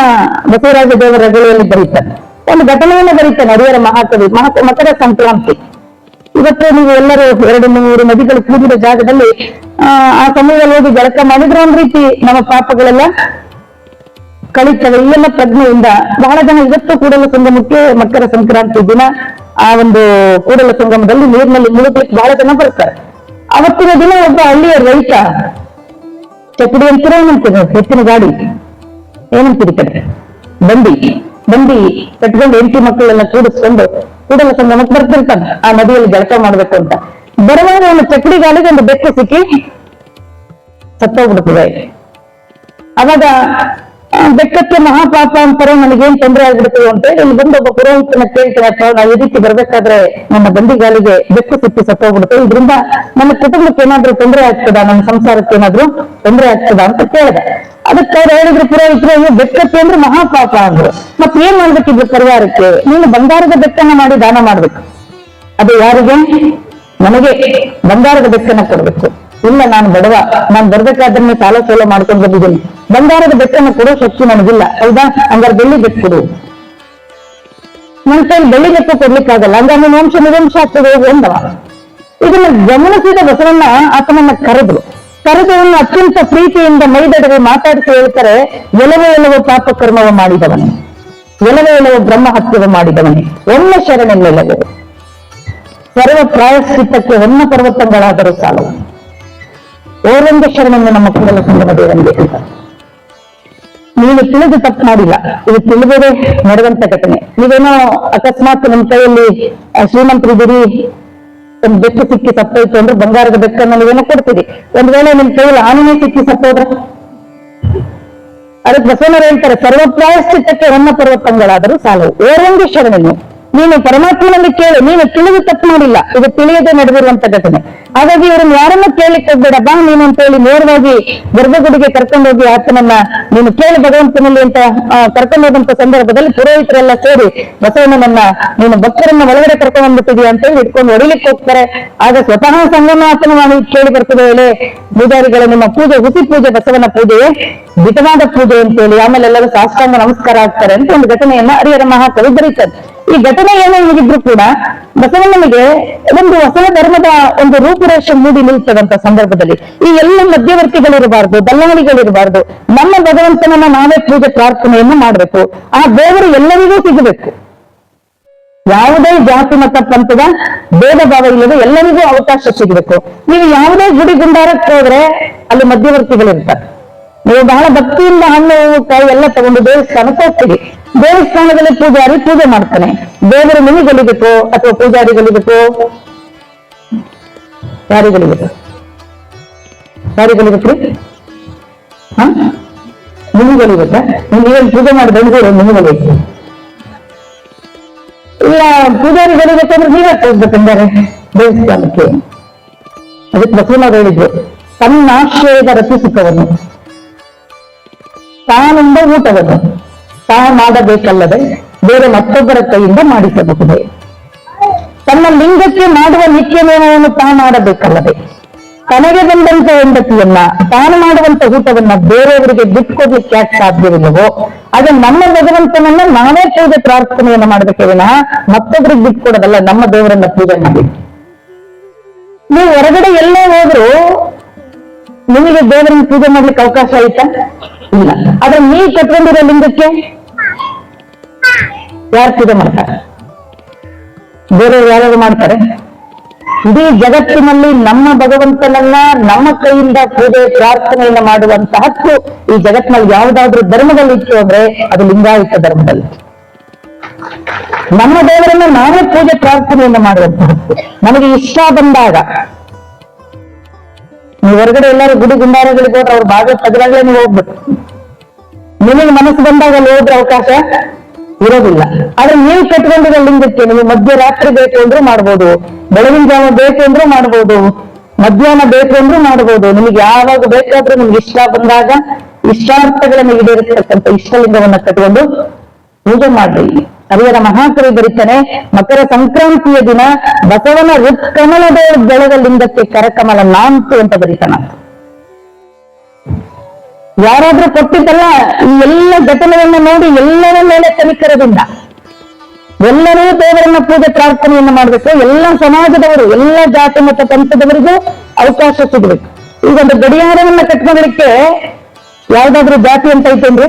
ಬಸವರಾಜ ದೇವರ ರಗಳೆಯಲ್ಲಿ ಬರೀತಾನೆ. ಒಂದು ಘಟನೆಯನ್ನು ಬರೀತಾನೆ ಹರಿಹರ ಮಹಾಕವಿ, ಮಹಾ ಮಕರ ಸಂಕ್ರಾಂತಿ. ಇವತ್ತು ನೀವು ಎಲ್ಲರೂ ಎರಡು ಮೂರು ನದಿಗಳು ಕೂಡಿದ ಜಾಗದಲ್ಲಿ, ಆ ಸಮಯದಲ್ಲಿ ಹೋಗಿ ಜಳಕ ಮಾಡಿದ್ರೆ ರೀತಿ ನಮ್ಮ ಪಾಪಗಳೆಲ್ಲ ಕಳೀತವೆ. ಇಲ್ಲೆಲ್ಲ ಪ್ರಜ್ಞೆಯಿಂದ ಬಹಳ ಜನ ಇವತ್ತು ಕೂಡಲ ಸಂಗಮಕ್ಕೆ ಮಕರ ಸಂಕ್ರಾಂತಿ ದಿನ, ಆ ಒಂದು ಕೂಡಲ ಸಂಗಮದಲ್ಲಿ ನೀರಿನಲ್ಲಿ ಮುಳುಗ್ಲಿಕ್ಕೆ ಬಹಳ ಜನ ಬರ್ತಾರೆ. ಅವತ್ತಿನ ದಿನ ಒಬ್ಬ ಹಳ್ಳಿಯ ರೈತ ಚಕಡಿ ಅಂತೀರ ಏನಂತೀರ ಹೆಚ್ಚಿನ ಗಾಡಿ ಏನಂತೀರಿ ಕಟ್ರೆ ಬಂಡಿ ಬಂಡಿ ಕಟ್ಕೊಂಡು ಹೆಂಡತಿ ಮಕ್ಕಳನ್ನ ಕೂಡಿಸ್ಕೊಂಡು ಕೂಡಲ ಸಂಗಮಕ್ಕೆ ಬರ್ತಿರ್ತಾನೆ. ಆ ನದಿಯಲ್ಲಿ ಜಳಕ ಮಾಡ್ಬೇಕು ಅಂತ. ಬರುವಾಗ ಒಂದು ಚಕ್ಡಿ ಗಾಲಿಗೆ ಒಂದು ಬೆಕ್ಕು ಸಿಕ್ಕಿ ಸತ್ತೋಗ್ಬಿಡ್ತದೆ. ಅವಾಗ ಆ, ಬೆಕ್ಕಕ್ಕೆ ಮಹಾಪಾಪ ಅಂತಾರೆ ನನಗೇನ್ ತೊಂದರೆ ಆಗ್ಬಿಡ್ತೀವಿ ಅಂತ ಹೇಳಿ ಇಲ್ಲಿ ಬಂದು ಒಬ್ಬ ಪುರೋಹಿತನ ಕೇಳ್ತಾರೆ ಅಥವಾ ನಾವು ಈ ರೀತಿ ಬರ್ಬೇಕಾದ್ರೆ ನನ್ನ ಬಂದಿಗಾಲಿಗೆ ಬೆಕ್ಕು ಸಿಕ್ಕಿ ಸತ್ತೋಗ್ಬಿಡುತ್ತೆ. ಇದರಿಂದ ನನ್ನ ಕುಟುಂಬಕ್ಕೆ ಏನಾದ್ರೂ ತೊಂದರೆ ಆಗ್ತದಾ? ನನ್ನ ಸಂಸಾರಕ್ಕೆ ಏನಾದ್ರೂ ತೊಂದರೆ ಆಗ್ತದಾ? ಅಂತ ಕೇಳಿದೆ. ಅದಕ್ಕೆ ಅವ್ರು ಹೇಳಿದ್ರು ಪುರೋಹಿತರು ಅಯ್ಯೋ ಬೆಕ್ಕಕ್ಕೆ ಅಂದ್ರೆ ಮಹಾಪಾಪ ಅಂದ್ರು. ಮತ್ತೆ ಏನ್ ಮಾಡ್ಬೇಕಿದ್ರು ಪರಿವಾರಕ್ಕೆ ನೀನು ಬಂಗಾರದ ಬೆಕ್ಕನ್ನ ಮಾಡಿ ದಾನ ಮಾಡ್ಬೇಕು. ಅದು ಯಾರಿಗೆ? ನನಗೆ ಬಂಗಾರದ ಬೆಕ್ಕನ್ನ ಕೊಡ್ಬೇಕು. ಇಲ್ಲ, ನಾನು ಬಡವ. ನಾನು ಬರ್ಬೇಕಾದ್ರೆ ಸಾಲ ಸೋಲ ಮಾಡ್ಕೊಂಡು ಬಂದಿದ್ದೀನಿ. ಬಂಗಾರದ ಬೆಟ್ಟನ್ನು ಕೊಡೋ ಶಕ್ತಿ ನನಗಿಲ್ಲ, ಹೌದಾ? ಹಂಗಾರೆ ಬೆಳ್ಳಿ ಬೆಟ್ಟ ಕೊಡು. ನನ್ನ ಕೈಲಿ ಬೆಳ್ಳಿ ಬೆಕ್ಕು ಕೊಡ್ಲಿಕ್ಕಾಗಲ್ಲ, ಹಂಗಾರೆ ನಿನ್ನ ವಂಶ ನಿವಂಶ ಆಗ್ತದೆ ಎಂದವ? ಇದನ್ನ ಗಮನಿಸಿದ ಬಸವಣ್ಣ ಆತನನ್ನ ಕರೆದ್ರು. ಕರೆದು ಅವನು ಅತ್ಯಂತ ಪ್ರೀತಿಯಿಂದ ಮೈದಡವೆ ಮಾತಾಡಿಸಿ ಹೇಳ್ತಾರೆ ಎಲವ ಎಲವ ಪಾಪ ಕರ್ಮವ ಮಾಡಿದವನೇ. ಎಲವ ಎಲವ ಬ್ರಹ್ಮ ಹತ್ಯವ ಮಾಡಿದವನೇ ಶರಣೆ ಶರಣೆಲ್ಲವೋ ಸರ್ವ ಪ್ರಾಯಶ್ಚಿತ್ತಕ್ಕೆ ಹೊನ್ನ ಪರ್ವತಗಳಾದರೂ ಸಾಲವು. ಓರಂಗ ಶರಣೆಂದು ನಮ್ಮ ಕೂಡಲ ಸಂಗಮ ದೇವನಿಗೆ ಅಂತ. ನೀನು ತಿಳಿದು ತಪ್ಪು ಮಾಡಿಲ್ಲ. ಇದು ತಿಳಿದರೆ ನಡೆದಂತ ಘಟನೆ. ನೀವೇನೋ ಅಕಸ್ಮಾತ್ ನಿಮ್ ಕೈಯಲ್ಲಿ ಶ್ರೀಮಂತರು ಶ್ರೀಮಂತರಿದ್ದೀರಿ ಒಂದು ಬೆಕ್ಕು ಸಿಕ್ಕಿ ಸತ್ತೋಯ್ತು ಅಂದ್ರೆ ಬಂಗಾರದ ಬೆಕ್ಕನ್ನು ನೀವೇನೋ ಕೊಡ್ತೀರಿ. ಒಂದ್ ವೇಳೆ ನಿಮ್ ಕೈಯಲ್ಲಿ ಆನೆನೇ ಸಿಕ್ಕಿ ಸತ್ತೋದ್ರೆ? ಅದಕ್ಕೆ ಬಸವನರು ಹೇಳ್ತಾರೆ ಸರ್ವ ಪ್ರಾಯಶ್ಚಿತ್ತಕ್ಕೆ ಹೊನ್ನ ಪರ್ವತಗಳಾದರೂ ಸಾಲವು. ಓರೊಂದು ಶರಣನು ನೀನು ಪರಮಾತ್ಮನಲ್ಲಿ ಕೇಳು ನೀನು ತಿಳಿದು ತಪ್ಪು ಮಾಡಿಲ್ಲ. ಇದು ತಿಳಿಯದೆ ನಡೆದಿರುವಂತ ಘಟನೆ. ಹಾಗಾಗಿ ಇವ್ರನ್ನ ಯಾರನ್ನ ಕೇಳಲಿಕ್ಕೆ ಬಾ ನೀನು ಅಂತ ಹೇಳಿ ನೇರವಾಗಿ ಗರ್ಭಗುಡಿಗೆ ಕರ್ಕೊಂಡೋಗಿ ಆತನನ್ನ ನೀನು ಕೇಳಿ ಭಗವಂತನಲ್ಲಿ ಅಂತ ಆ, ಕರ್ಕೊಂಡು ಹೋದಂತ ಸಂದರ್ಭದಲ್ಲಿ ಪುರೋಹಿತರೆಲ್ಲ ಸೇರಿ ಬಸವಣ್ಣನನ್ನ ನೀನು ಭಕ್ತರನ್ನ ಒಳಗಡೆ ಕರ್ಕೊಂಡು ಬಂದ್ಬಿಟ್ಟಿದ್ಯಾ ಅಂತ ಹೇಳಿ ಇಟ್ಕೊಂಡು ಹೊಡಿಲಿಕ್ಕೆ ಹೋಗ್ತಾರೆ. ಆಗ ಸ್ವತಃ ಸಂಗಮ ಆತನ ನಾನು ಕೇಳಿ ಬರ್ತದೆ ಹೇಳಿ ಪೂಜಾರಿಗಳು ನಿಮ್ಮ ಪೂಜೆ ಹುಸಿ ಪೂಜೆ ಬಸವನ ಪೂಜೆಯೇ ದಿಟವಾದ ಪೂಜೆ ಅಂತ ಹೇಳಿ ಆಮೇಲೆ ಎಲ್ಲರೂ ಸಾಷ್ಟಾಂಗ ನಮಸ್ಕಾರ ಆಗ್ತಾರೆ ಅಂತ ಒಂದು ಘಟನೆಯನ್ನ ಹರಿಹರ ಮಹಾಕವಿ ಬರೀತಾರೆ. ಈ ಘಟನೆ ಏನೇ ಹೋಗಿದ್ರು ಕೂಡ ಬಸವಣ್ಣನಿಗೆ ಒಂದು ಹೊಸ ಧರ್ಮದ ಒಂದು ರೂಪುರೇಷೆ ಮೂಡಿ ನಿಲ್ತದಂತ ಸಂದರ್ಭದಲ್ಲಿ. ಈ ಎಲ್ಲ ಮಧ್ಯವರ್ತಿಗಳಿರಬಾರ್ದು, ದಲ್ಲಾಳಿಗಳಿರಬಾರ್ದು, ನಮ್ಮ ಭಗವಂತನನ್ನ ನಾವೇ ಪೂಜೆ ಪ್ರಾರ್ಥನೆಯನ್ನು ಮಾಡ್ಬೇಕು. ಆ ದೇವರು ಎಲ್ಲರಿಗೂ ಸಿಗಬೇಕು. ಯಾವುದೇ ಜಾತಿ, ಮತ, ಪಂಥದ ಭೇದ ಭಾವ ಇಲ್ಲದೆ ಎಲ್ಲರಿಗೂ ಅವಕಾಶ ಸಿಗಬೇಕು. ನೀವು ಯಾವುದೇ ಗುಡಿ ಗುಂಡಾರಕ್ಕೆ ಹೋದ್ರೆ ಅಲ್ಲಿ ಮಧ್ಯವರ್ತಿಗಳಿರ್ತಾರೆ. ನೀವು ಬಹಳ ಭಕ್ತಿಯಿಂದ ಹಣ್ಣು ಹೂವು, ಕಾಯಿ ಎಲ್ಲ ತಗೊಂಡು ದೇವಸ್ಥಾನಕ್ಕೆ ಹೋಗ್ತೀವಿ ದೇವಸ್ಥಾನದಲ್ಲಿ ಪೂಜಾರಿ ಪೂಜೆ ಮಾಡ್ತಾನೆ. ದೇವರು ನಿಮಗೆಲಿಬೇಕು ಅಥವಾ ಪೂಜಾರಿಗಳಿಬೇಕು ಯಾರಿಗಳಿಬೇಕು ಯಾರಿಗಳಿಬೇಕ್ರಿ ಹ? ನಿಮಗೆಲಿಬೇಕಾ ನೀವೇನು ಪೂಜೆ ಮಾಡಿ ಬೆಳೆದ್ರು ನಿಮಗೆಲಿಬೇಕು ಇಲ್ಲ ಪೂಜಾರಿ ಬೇಕಂದ್ರೆ ನೀವೇ ಹೋಗ್ಬೇಕಂದರೆ ದೇವಸ್ಥಾನಕ್ಕೆ. ಅದಕ್ಕೆ ಬಸವನವ್ರು ಹೇಳಿದ್ರು ತನ್ನ ಆಶ್ರಯದ ಸುಖವನ್ನು ತಾನುಂಡ ಊಟವನ್ನು ತಾ ಮಾಡಬೇಕಲ್ಲದೆ ಬೇರೆ ಮತ್ತೊಬ್ಬರ ಕೈಯಿಂದ ಮಾಡಿಸಬಹುದೇ? ತನ್ನ ಲಿಂಗಕ್ಕೆ ಮಾಡುವ ನಿತ್ಯ ನಿಯಮವನ್ನು ತಾನು ಮಾಡಬೇಕಲ್ಲದೆ? ತನಗೆ ಬಂದಂತ ಹೆಂಡತಿಯನ್ನ, ತಾನು ಮಾಡುವಂತ ಊಟವನ್ನ ಬೇರೆಯವರಿಗೆ ಬಿಟ್ಕೊಡ್ಲಿಕ್ಕೆ ಯಾಕೆ ಸಾಧ್ಯವಿಲ್ಲವೋ ಅದೇ ನಮ್ಮ ಭಗವಂತನನ್ನ ನಾವೇ ಪೂಜೆ ಪ್ರಾರ್ಥನೆಯನ್ನ ಮಾಡಬೇಕೆ ವಿನಃ ಮತ್ತೊಬ್ಬರಿಗೆ ಬಿಟ್ಕೊಡೋದಲ್ಲ ನಮ್ಮ ದೇವರನ್ನ ಪೂಜೆ ಮಾಡಿ ನೀವು ಹೊರಗಡೆ ಎಲ್ಲೇ ಹೋದ್ರು ನಿಮಗೆ ದೇವರನ್ನ ಪೂಜೆ ಮಾಡ್ಲಿಕ್ಕೆ ಅವಕಾಶ ಆಯ್ತಾ? ಇಲ್ಲ. ಆದ್ರೆ ನೀ ಕಟ್ಕೊಂಡಿರೋ ಲಿಂಗಕ್ಕೆ? ಯಾರು ಪೂಜೆ ಮಾಡ್ತಾರೆ? ಬೇರೆ ಯಾರು ಮಾಡ್ತಾರೆ? ಇಡೀ ಜಗತ್ತಿನಲ್ಲಿ ನಮ್ಮ ಭಗವಂತನನ್ನ ನಮ್ಮ ಕೈಯಿಂದ ಪೂಜೆ, ಪ್ರಾರ್ಥನೆಯನ್ನ ಮಾಡುವಂತ ಹಕ್ಕು ಈ ಜಗತ್ತಿನಲ್ಲಿ ಯಾವುದಾದ್ರೂ ಧರ್ಮದಲ್ಲಿ ಇತ್ತು ಅಂದ್ರೆ ಅದು ಲಿಂಗಾಯುತ ಧರ್ಮದಲ್ಲಿ. ನಮ್ಮ ದೇವರನ್ನ ನಾವೇ ಪೂಜೆ, ಪ್ರಾರ್ಥನೆಯನ್ನ ಮಾಡುವಂತಹ ಹಕ್ಕು ನಮಗೆ ಇಷ್ಟ ಬಂದಾಗ ಹೊರಗಡೆ ಎಲ್ಲರೂ ಗುಡಿ ಗುಂಡಾರಗಳಿಗೆ ಹೋದ್ರೆ ಅವ್ರ ತಗಲಾಗ್ಲೇ ನೀವು ಹೋಗ್ಬೇಕು ನಿಮಗೆ ಮನಸ್ಸು ಬಂದಾಗ ಅಲ್ಲಿ ಹೋದ್ರೆ ಅವಕಾಶ ಇರೋದಿಲ್ಲ. ಆದ್ರೆ ನೀವು ಕಟ್ಕೊಂಡಿರೋ ಲಿಂಗಕ್ಕೆ ನಿಮಗೆ ಮಧ್ಯರಾತ್ರಿ ಬೇಕು ಅಂದ್ರೂ ಮಾಡ್ಬೋದು. ಬೆಳಗಿನ ಜಾವ ಬೇಕು ಅಂದ್ರೂ ಮಾಡ್ಬೋದು. ಮಧ್ಯಾಹ್ನ ಬೇಕು ಅಂದ್ರೂ ಮಾಡ್ಬೋದು. ನಿಮಗೆ ಯಾವಾಗ ಬೇಕಾದ್ರೂ ನಿಮ್ಗೆ ಇಷ್ಟ ಬಂದಾಗ ಇಷ್ಟಾರ್ಥಗಳನ್ನ ಈಡೇರಿಸ್ತಕ್ಕಂಥ ಇಷ್ಟಲಿಂಗವನ್ನ ಕಟ್ಕೊಂಡು ಪೂಜೆ ಮಾಡ್ರಿ. ಅರಿಯರ ಮಹಾಕವಿ ಬರೀತಾನೆ, ಮಕರ ಸಂಕ್ರಾಂತಿಯ ದಿನ ಬಸವನ ಋತ್ಕಮಲದ ಬೆಳೆದ ಲಿಂಗಕ್ಕೆ ಕರಕಮಲ ನಾಂತು ಅಂತ ಬರೀತಾನ. ಯಾರಾದ್ರೂ ಕೊಟ್ಟಿದ್ದಲ್ಲ, ಈ ಎಲ್ಲ ಘಟನೆಯನ್ನ ನೋಡಿ ಎಲ್ಲರ ಮೇಲೆ ಕನಿಕರದಿಂದ ಎಲ್ಲರೂ ದೇವರನ್ನ ಪೂಜೆ ಪ್ರಾರ್ಥನೆಯನ್ನ ಮಾಡಬೇಕು. ಎಲ್ಲ ಸಮಾಜದವರು, ಎಲ್ಲ ಜಾತಿ ಮತ್ತು ಪಂಥದವರಿಗೂ ಅವಕಾಶ ಸಿಗಬೇಕು. ಈಗ ಒಂದು ಗಡಿಯಾರವನ್ನ ಕಟ್ಕೊಳ್ಳಿಕ್ಕೆ ಯಾವ್ದಾದ್ರು ಜಾತಿ ಅಂತ ಐತೇನ್ರಿ?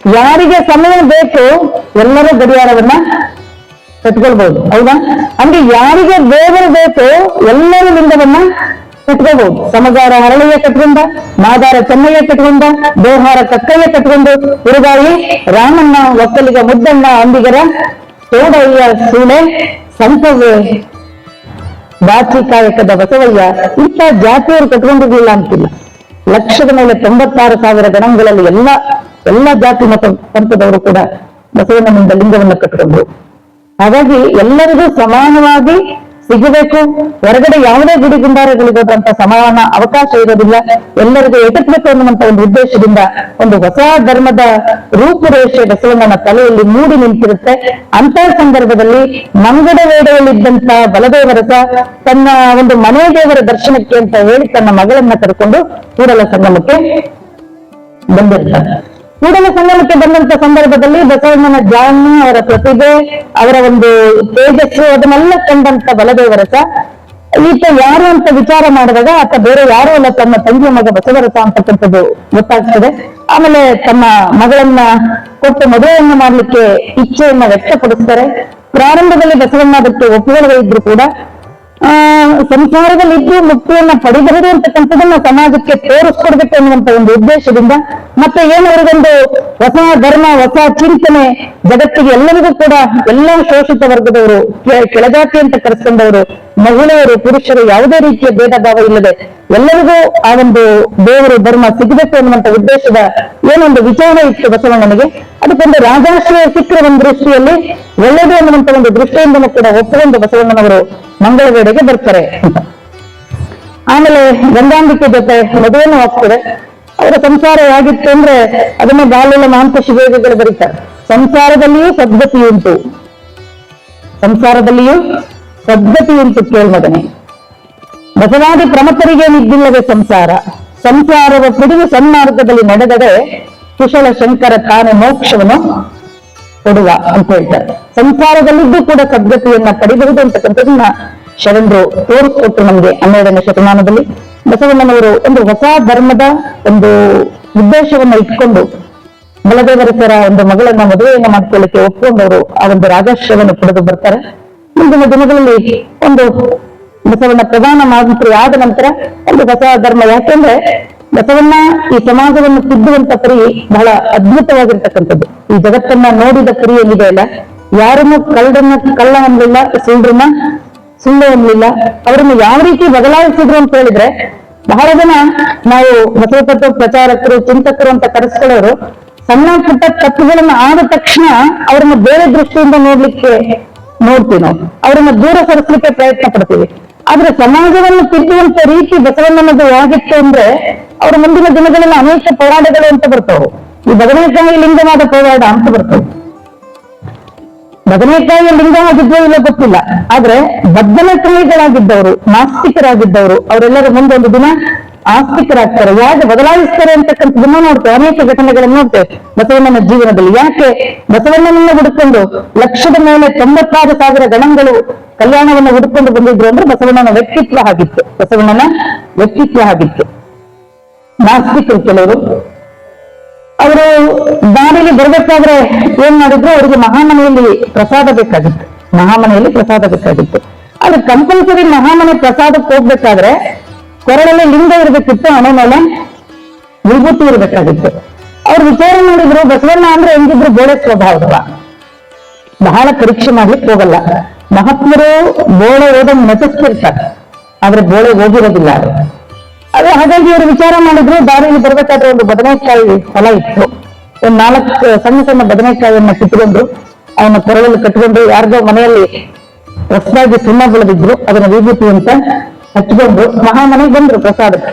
ಯಾರಿಗೆ ಸಮಯ ಬೇಕು ಎಲ್ಲರೂ ಗಡಿಯಾರವನ್ನ ಕಟ್ಕೊಳ್ಬಹುದು ಹೌದಾ? ಅಂದ್ರೆ ಯಾರಿಗೆ ದೇವರು ಬೇಕು ಎಲ್ಲರೂ ಲಿಂಗವನ್ನ ಕಟ್ಕೋಬಹುದು ಸಮಗಾರ ಹರಳೆಯ ಕಟ್ಕೊಂಡ, ಮಾದಾರ ಚೆನ್ನಯ್ಯ ಕಟ್ಕೊಂಡ ದೇಹಾರ ಕಕ್ಕಯ್ಯ ಕಟ್ಕೊಂಡು ಉರುಗಾಯಿ ರಾಮಣ್ಣ, ಒಕ್ಕಲಿಗ ಮುದ್ದಣ್ಣ, ಅಂಬಿಗರ, ತೋಡಯ್ಯ, ಸೂಳೆ ಸಂತವೇ ಬಾಚಿ ಕಾಯಕದ ಬಸವಯ್ಯ, ಇಂಥ ಜಾತಿಯವರು ಕಟ್ಕೊಂಡಿರ್ಲಿಲ್ಲ ಅಂತಿಲ್ಲ. ಲಕ್ಷದ ಮೇಲೆ ತೊಂಬತ್ತಾರು ಸಾವಿರ ಗಣಗಳಲ್ಲಿ ಎಲ್ಲ ಎಲ್ಲ ಜಾತಿ ಮತ, ಪಂಥದವರು ಕೂಡ ಬಸವಣ್ಣನಿಂದ ಲಿಂಗವನ್ನು ಕಟ್ಟಿಕೊಂಡ್ರು. ಹಾಗಾಗಿ ಎಲ್ಲರಿಗೂ ಸಮಾನವಾಗಿ ಸಿಗಬೇಕು. ಹೊರಗಡೆ ಯಾವುದೇ ಗುಡಿ ಗುಂಡಾರಗಳಿಗೋದಂತ ಸಮಾನ ಅವಕಾಶ ಇರೋದಿಲ್ಲ. ಎಲ್ಲರಿಗೂ ಎಟಕ್ಬೇಕು ಅನ್ನುವಂತ ಒಂದು ಉದ್ದೇಶದಿಂದ ಒಂದು ಹೊಸ ಧರ್ಮದ ರೂಪುರೇಷೆ ಬಸವಣ್ಣನ ತಲೆಯಲ್ಲಿ ಮೂಡಿ ನಿಂತಿರುತ್ತೆ. ಅಂತ ಸಂದರ್ಭದಲ್ಲಿ ಮಂಗಡ ವೇಳೆಯಲ್ಲಿದ್ದಂತ ಬಲದೇವರಸ ತನ್ನ ಒಂದು ಮನೆ ದೇವರ ದರ್ಶನಕ್ಕೆ ಅಂತ ಹೇಳಿ ತನ್ನ ಮಗಳನ್ನ ಕರ್ಕೊಂಡು ಕೂಡಲ ಸಂಗಮಕ್ಕೆ ಬಂದಿರ್ತಾರೆ ಕೂಡಲ ಸಂಗಮಕ್ಕೆ ಬಂದಂತ ಸಂದರ್ಭದಲ್ಲಿ ಬಸವಣ್ಣನ ಜ್ಞಾನ ಅವರ ಪ್ರತಿಭೆ, ಅವರ ಒಂದು ತೇಜಸ್ಸು, ಅದನ್ನೆಲ್ಲ ಕಂಡಂತ ಬಲದೇವರಸ ಈತ ಯಾರು ಅಂತ ವಿಚಾರ ಮಾಡಿದಾಗ ಆತ ಬೇರೆ ಯಾರು ಅಲ್ಲ ತಮ್ಮ ತಂಗಿಯ ಮಗ ಬಸವರಸ ಅಂತಕ್ಕಂಥದ್ದು ಗೊತ್ತಾಗ್ತದೆ. ಆಮೇಲೆ ತಮ್ಮ ಮಗಳನ್ನ ಕೊಟ್ಟು ಮದುವೆಯನ್ನ ಮಾಡ್ಲಿಕ್ಕೆ ಇಚ್ಛೆಯನ್ನ ವ್ಯಕ್ತಪಡಿಸ್ತಾರೆ. ಪ್ರಾರಂಭದಲ್ಲಿ ಬಸವಣ್ಣ ಅದಕ್ಕೆ ಒಪ್ಪುಗಳೇ ಇದ್ರು ಕೂಡ ಆ ಸಂಸಾರದಲ್ಲಿದ್ದು ಮುಕ್ತಿಯನ್ನ ಪಡಿಬಹುದು ಅಂತಕ್ಕಂಥದನ್ನ ಸಮಾಜಕ್ಕೆ ತೋರಿಸ್ಕೊಡ್ಬೇಕು ಅನ್ನುವಂತ ಒಂದು ಉದ್ದೇಶದಿಂದ ಮತ್ತೆ ಏನು ಅವರಿಗೊಂದು ಹೊಸ ಧರ್ಮ, ಹೊಸ ಚಿಂತನೆ ಜಗತ್ತಿಗೆ ಎಲ್ಲರಿಗೂ ಕೂಡ ಎಲ್ಲಾ ಶೋಷಿತ ವರ್ಗದವರು ಕೆಳಜಾತಿ ಅಂತ ಕರೆಸ್ಕೊಂಡವರು, ಮಹಿಳೆಯರು, ಪುರುಷರು ಯಾವುದೇ ರೀತಿಯ ಭೇದ ಭಾವ ಇಲ್ಲದೆ ಎಲ್ಲರಿಗೂ ಆ ಒಂದು ದೇವರು ಧರ್ಮ ಸಿಗಬೇಕು ಅನ್ನುವಂತ ಉದ್ದೇಶದ ಏನೊಂದು ವಿಚಾರ ಇತ್ತು ಬಸವಣ್ಣನಿಗೆ. ಅದಕ್ಕೊಂದು ರಾಜಾಶ್ರಯ ಸಿಕ್ಕರ ಒಂದು ದೃಷ್ಟಿಯಲ್ಲಿ ಒಳ್ಳೆಯದು ಅನ್ನುವಂತ ಒಂದು ದೃಷ್ಟಿಯಿಂದಲೂ ಕೂಡ ಒಪ್ಪಿಕೊಂಡು ಬಸವಣ್ಣನವರು ಮಂಗಳವೇಡೆಗೆ ಬರ್ತಾರೆ. ಅಂತ ಆಮೇಲೆ ಗಂಗಾಂಬಿಕೆ ಜೊತೆ ಮದುವೆನೂ ಆಗ್ತದೆ. ಅವರ ಸಂಸಾರ ಹೇಗಿತ್ತು ಅಂದ್ರೆ ಅದನ್ನ ಬಾಲ್ಯ ಮಾಂಸ ಶಿವೇಗಗಳು ಬರೀತಾರೆ. ಸಂಸಾರದಲ್ಲಿಯೂ ಸದ್ಗತಿ ಉಂಟು. ಸಂಸಾರದಲ್ಲಿಯೂ ಸದ್ಗತಿ ಉಂಟು ಕೇಳ್ಮಗನೆ. ಬಸವಾದಿ ಪ್ರಮತ್ತರಿಗೆ ನಿದ್ದಿಲ್ಲದೆ ಸಂಸಾರ. ಸಂಸಾರದ ಪಿಡಿದು ಸನ್ಮಾರ್ಗದಲ್ಲಿ ನಡೆದರೆ ಕುಶಲ ಶಂಕರ ತಾನೇ ಮೋಕ್ಷವನ್ನು ಕೊಡುವ ಅಂತ ಹೇಳ್ತಾರೆ. ಸಂಸಾರದಲ್ಲಿದ್ದು ಕೂಡ ಸದ್ಗತಿಯನ್ನ ಪಡಿಬಹುದು ಅಂತಕ್ಕಂಥದನ್ನ ಶರಣರು ತೋರಿಸ್ಕೊಟ್ಟು ನಮಗೆ ಹನ್ನೆರಡನೇ ಶತಮಾನದಲ್ಲಿ ಬಸವಣ್ಣನವರು ಒಂದು ಹೊಸ ಧರ್ಮದ ಒಂದು ಉದ್ದೇಶವನ್ನ ಇಟ್ಕೊಂಡು ಬಲದೇವರಸರ ಒಂದು ಮಗಳನ್ನ ಮದುವೆಯನ್ನ ಮಾಡ್ಕೊಳ್ಳಿಕ್ಕೆ ಒಪ್ಕೊಂಡವರು ಆ ಒಂದು ರಾಜಾಶ್ರವನ್ನು ಪಡೆದು ಬರ್ತಾರೆ. ಮುಂದಿನ ದಿನಗಳಲ್ಲಿ ಒಂದು ಬಸವಣ್ಣ ಪ್ರಧಾನ ಮಂತ್ರಿ ಆದ ನಂತರ ಒಂದು ಹೊಸ ಧರ್ಮ ಯಾಕೆಂದ್ರೆ ಬಸವಣ್ಣ ಈ ಸಮಾಜವನ್ನು ತಿದ್ದುವಂತ ಪರಿ ಬಹಳ ಅದ್ಭುತವಾಗಿರ್ತಕ್ಕಂಥದ್ದು. ಈ ಜಗತ್ತನ್ನ ನೋಡಿದ ಪರಿ ಏನಿದೆ ಅಲ್ಲ, ಯಾರನ್ನು ಕಳ್ಳನ್ನ ಕಳ್ಳ ಅನ್ಲಿಲ್ಲ ಸುಳ್ರನ್ನ ಸುಳ್ಳು ಅನ್ಲಿಲ್ಲ ಅವರನ್ನು ಯಾವ ರೀತಿ ಬದಲಾಯಿಸಿದ್ರು ಅಂತ ಹೇಳಿದ್ರೆ ಬಹಳ ಜನ ನಾವು ಬಸವ ತತ್ವ ಪ್ರಚಾರಕರು, ಚಿಂತಕರು ಅಂತ ಕರೆಸ್ಕೊಳ್ಳೋರು ಸಣ್ಣ ಪುಟ್ಟ ತಪ್ಪುಗಳನ್ನ ಆದ ತಕ್ಷಣ ಅವರನ್ನ ಬೇರೆ ದೃಷ್ಟಿಯಿಂದ ನೋಡ್ಲಿಕ್ಕೆ ನೋಡ್ತೀವಿ ನಾವು. ಅವರನ್ನ ದೂರ ಸರಿಸಲಿಕ್ಕೆ ಪ್ರಯತ್ನ ಪಡ್ತೀವಿ. ಆದ್ರೆ ಸಮಾಜವನ್ನು ತಿದ್ದುವಂತ ರೀತಿ ಬಸವಣ್ಣನದು ಆಗಿತ್ತು ಅಂದ್ರೆ ಅವರ ಮುಂದಿನ ದಿನಗಳಲ್ಲಿ ಅನೇಕ ಪವಾಡಗಳು ಅಂತ ಬರ್ತವೆ. ಈ ಬದನೆಕಾಯಿ ಲಿಂಗವಾದ ಪೋರಾಟ ಅಂತ ಬರ್ತವೆ ಬದನೆಕಾಯಿಯ ಲಿಂಗ ಆಗಿದ್ವೋ ಇಲ್ಲ ಗೊತ್ತಿಲ್ಲ. ಆದ್ರೆ ಬದನೆಕಾಯಿಗಳಾಗಿದ್ದವರು ನಾಸ್ತಿಕರಾಗಿದ್ದವರು, ಅವರೆಲ್ಲರ ಮುಂದೆ ಒಂದು ದಿನ ಆಸ್ತಿಕರಾಗ್ತಾರೆ ಯಾಕೆ ಬದಲಾಯಿಸ್ತಾರೆ ಅಂತಕ್ಕಂಥದನ್ನ ನೋಡ್ತೇವೆ, ಅನೇಕ ಘಟನೆಗಳನ್ನು ನೋಡ್ತೇವೆ. ಬಸವಣ್ಣನ ಜೀವನದಲ್ಲಿ. ಯಾಕೆ? ಬಸವಣ್ಣನನ್ನ ಹುಡುಕೊಂಡು ಲಕ್ಷದ ಮೇಲೆ ತೊಂಬತ್ತಾರು ಸಾವಿರ ಗಣಗಳು ಕಲ್ಯಾಣವನ್ನು ಹುಡುಕೊಂಡು ಬಂದಿದ್ರು ಅಂದ್ರೆ ಬಸವಣ್ಣನ ವ್ಯಕ್ತಿತ್ವ ಆಗಿತ್ತು. ಬಸವಣ್ಣನ ವ್ಯಕ್ತಿತ್ವ ಆಗಿತ್ತು. ನಾಸ್ತಿಕರು ಕೆಲವರು. ಅವರು ದಾರಿಲಿ ಬರ್ಬೇಕಾದ್ರೆ ಏನ್ ಮಾಡಿದ್ರು? ಅವರಿಗೆ ಮಹಾಮನೆಯಲ್ಲಿ ಪ್ರಸಾದ ಬೇಕಾಗಿತ್ತು. ಮಹಾಮನೆಯಲ್ಲಿ ಪ್ರಸಾದ ಬೇಕಾಗಿತ್ತು. ಆದ್ರೆ ಕಂಪಲ್ಸರಿ ಮಹಾಮನೆ ಪ್ರಸಾದಕ್ಕೆ ಹೋಗ್ಬೇಕಾದ್ರೆ ಕೊರಳಲ್ಲಿ ಲಿಂಗ ಇರಬೇಕಿತ್ತು ಹಣೆ ಮೇಲೆ ವಿಭೂತಿ ಇರಬೇಕಾಗಿತ್ತು. ಅವ್ರು ವಿಚಾರ ಮಾಡಿದ್ರು, ಬಸವಣ್ಣ ಅಂದ್ರೆ ಹೆಂಗಿದ್ರು ಬೋಳೆ ಸ್ವಭಾವದವ. ಬಹಳ ಪರೀಕ್ಷೆ ಮಾಡ್ಲಿಕ್ಕೆ ಹೋಗಲ್ಲ. ಮಹಾತ್ಮರು ಬೋಳೆ ಓದನ್ನು ನಟಿಸ್ತಿರ್ತಾರೆ ಆದ್ರೆ ಬೋಳೆ ಹೋಗಿರೋದಿಲ್ಲ ಅದು ಅದೇ ಹಾಗಾಗಿ ಇವರು ವಿಚಾರ ಮಾಡಿದ್ರು, ದಾರಿಯಲ್ಲಿ ಬರ್ಬೇಕಾದ್ರೆ ಒಂದು ಬದನೆಕಾಯಿ ಫಲ ಇತ್ತು. ಒಂದ್ ನಾಲ್ಕು ಸಣ್ಣ ಸಣ್ಣ ಬದನೆಕಾಯಿಯನ್ನ ಕಿತ್ಕೊಂಡು ಅವನ ಕೊರಳಲ್ಲಿ ಕಟ್ಕೊಂಡು ಯಾರ್ದೋ ಮನೆಯಲ್ಲಿ ಹೊಸದಾಗಿ ಸುಣ್ಣ ಬೆಳೆದಿದ್ರು ಅದನ್ನ ವಿಭೂತಿ ಅಂತ ಹಚ್ಕೊಂಡು ಮಹಾಮನೆಗೆ ಬಂದ್ರು ಪ್ರಸಾದಕ್ಕೆ.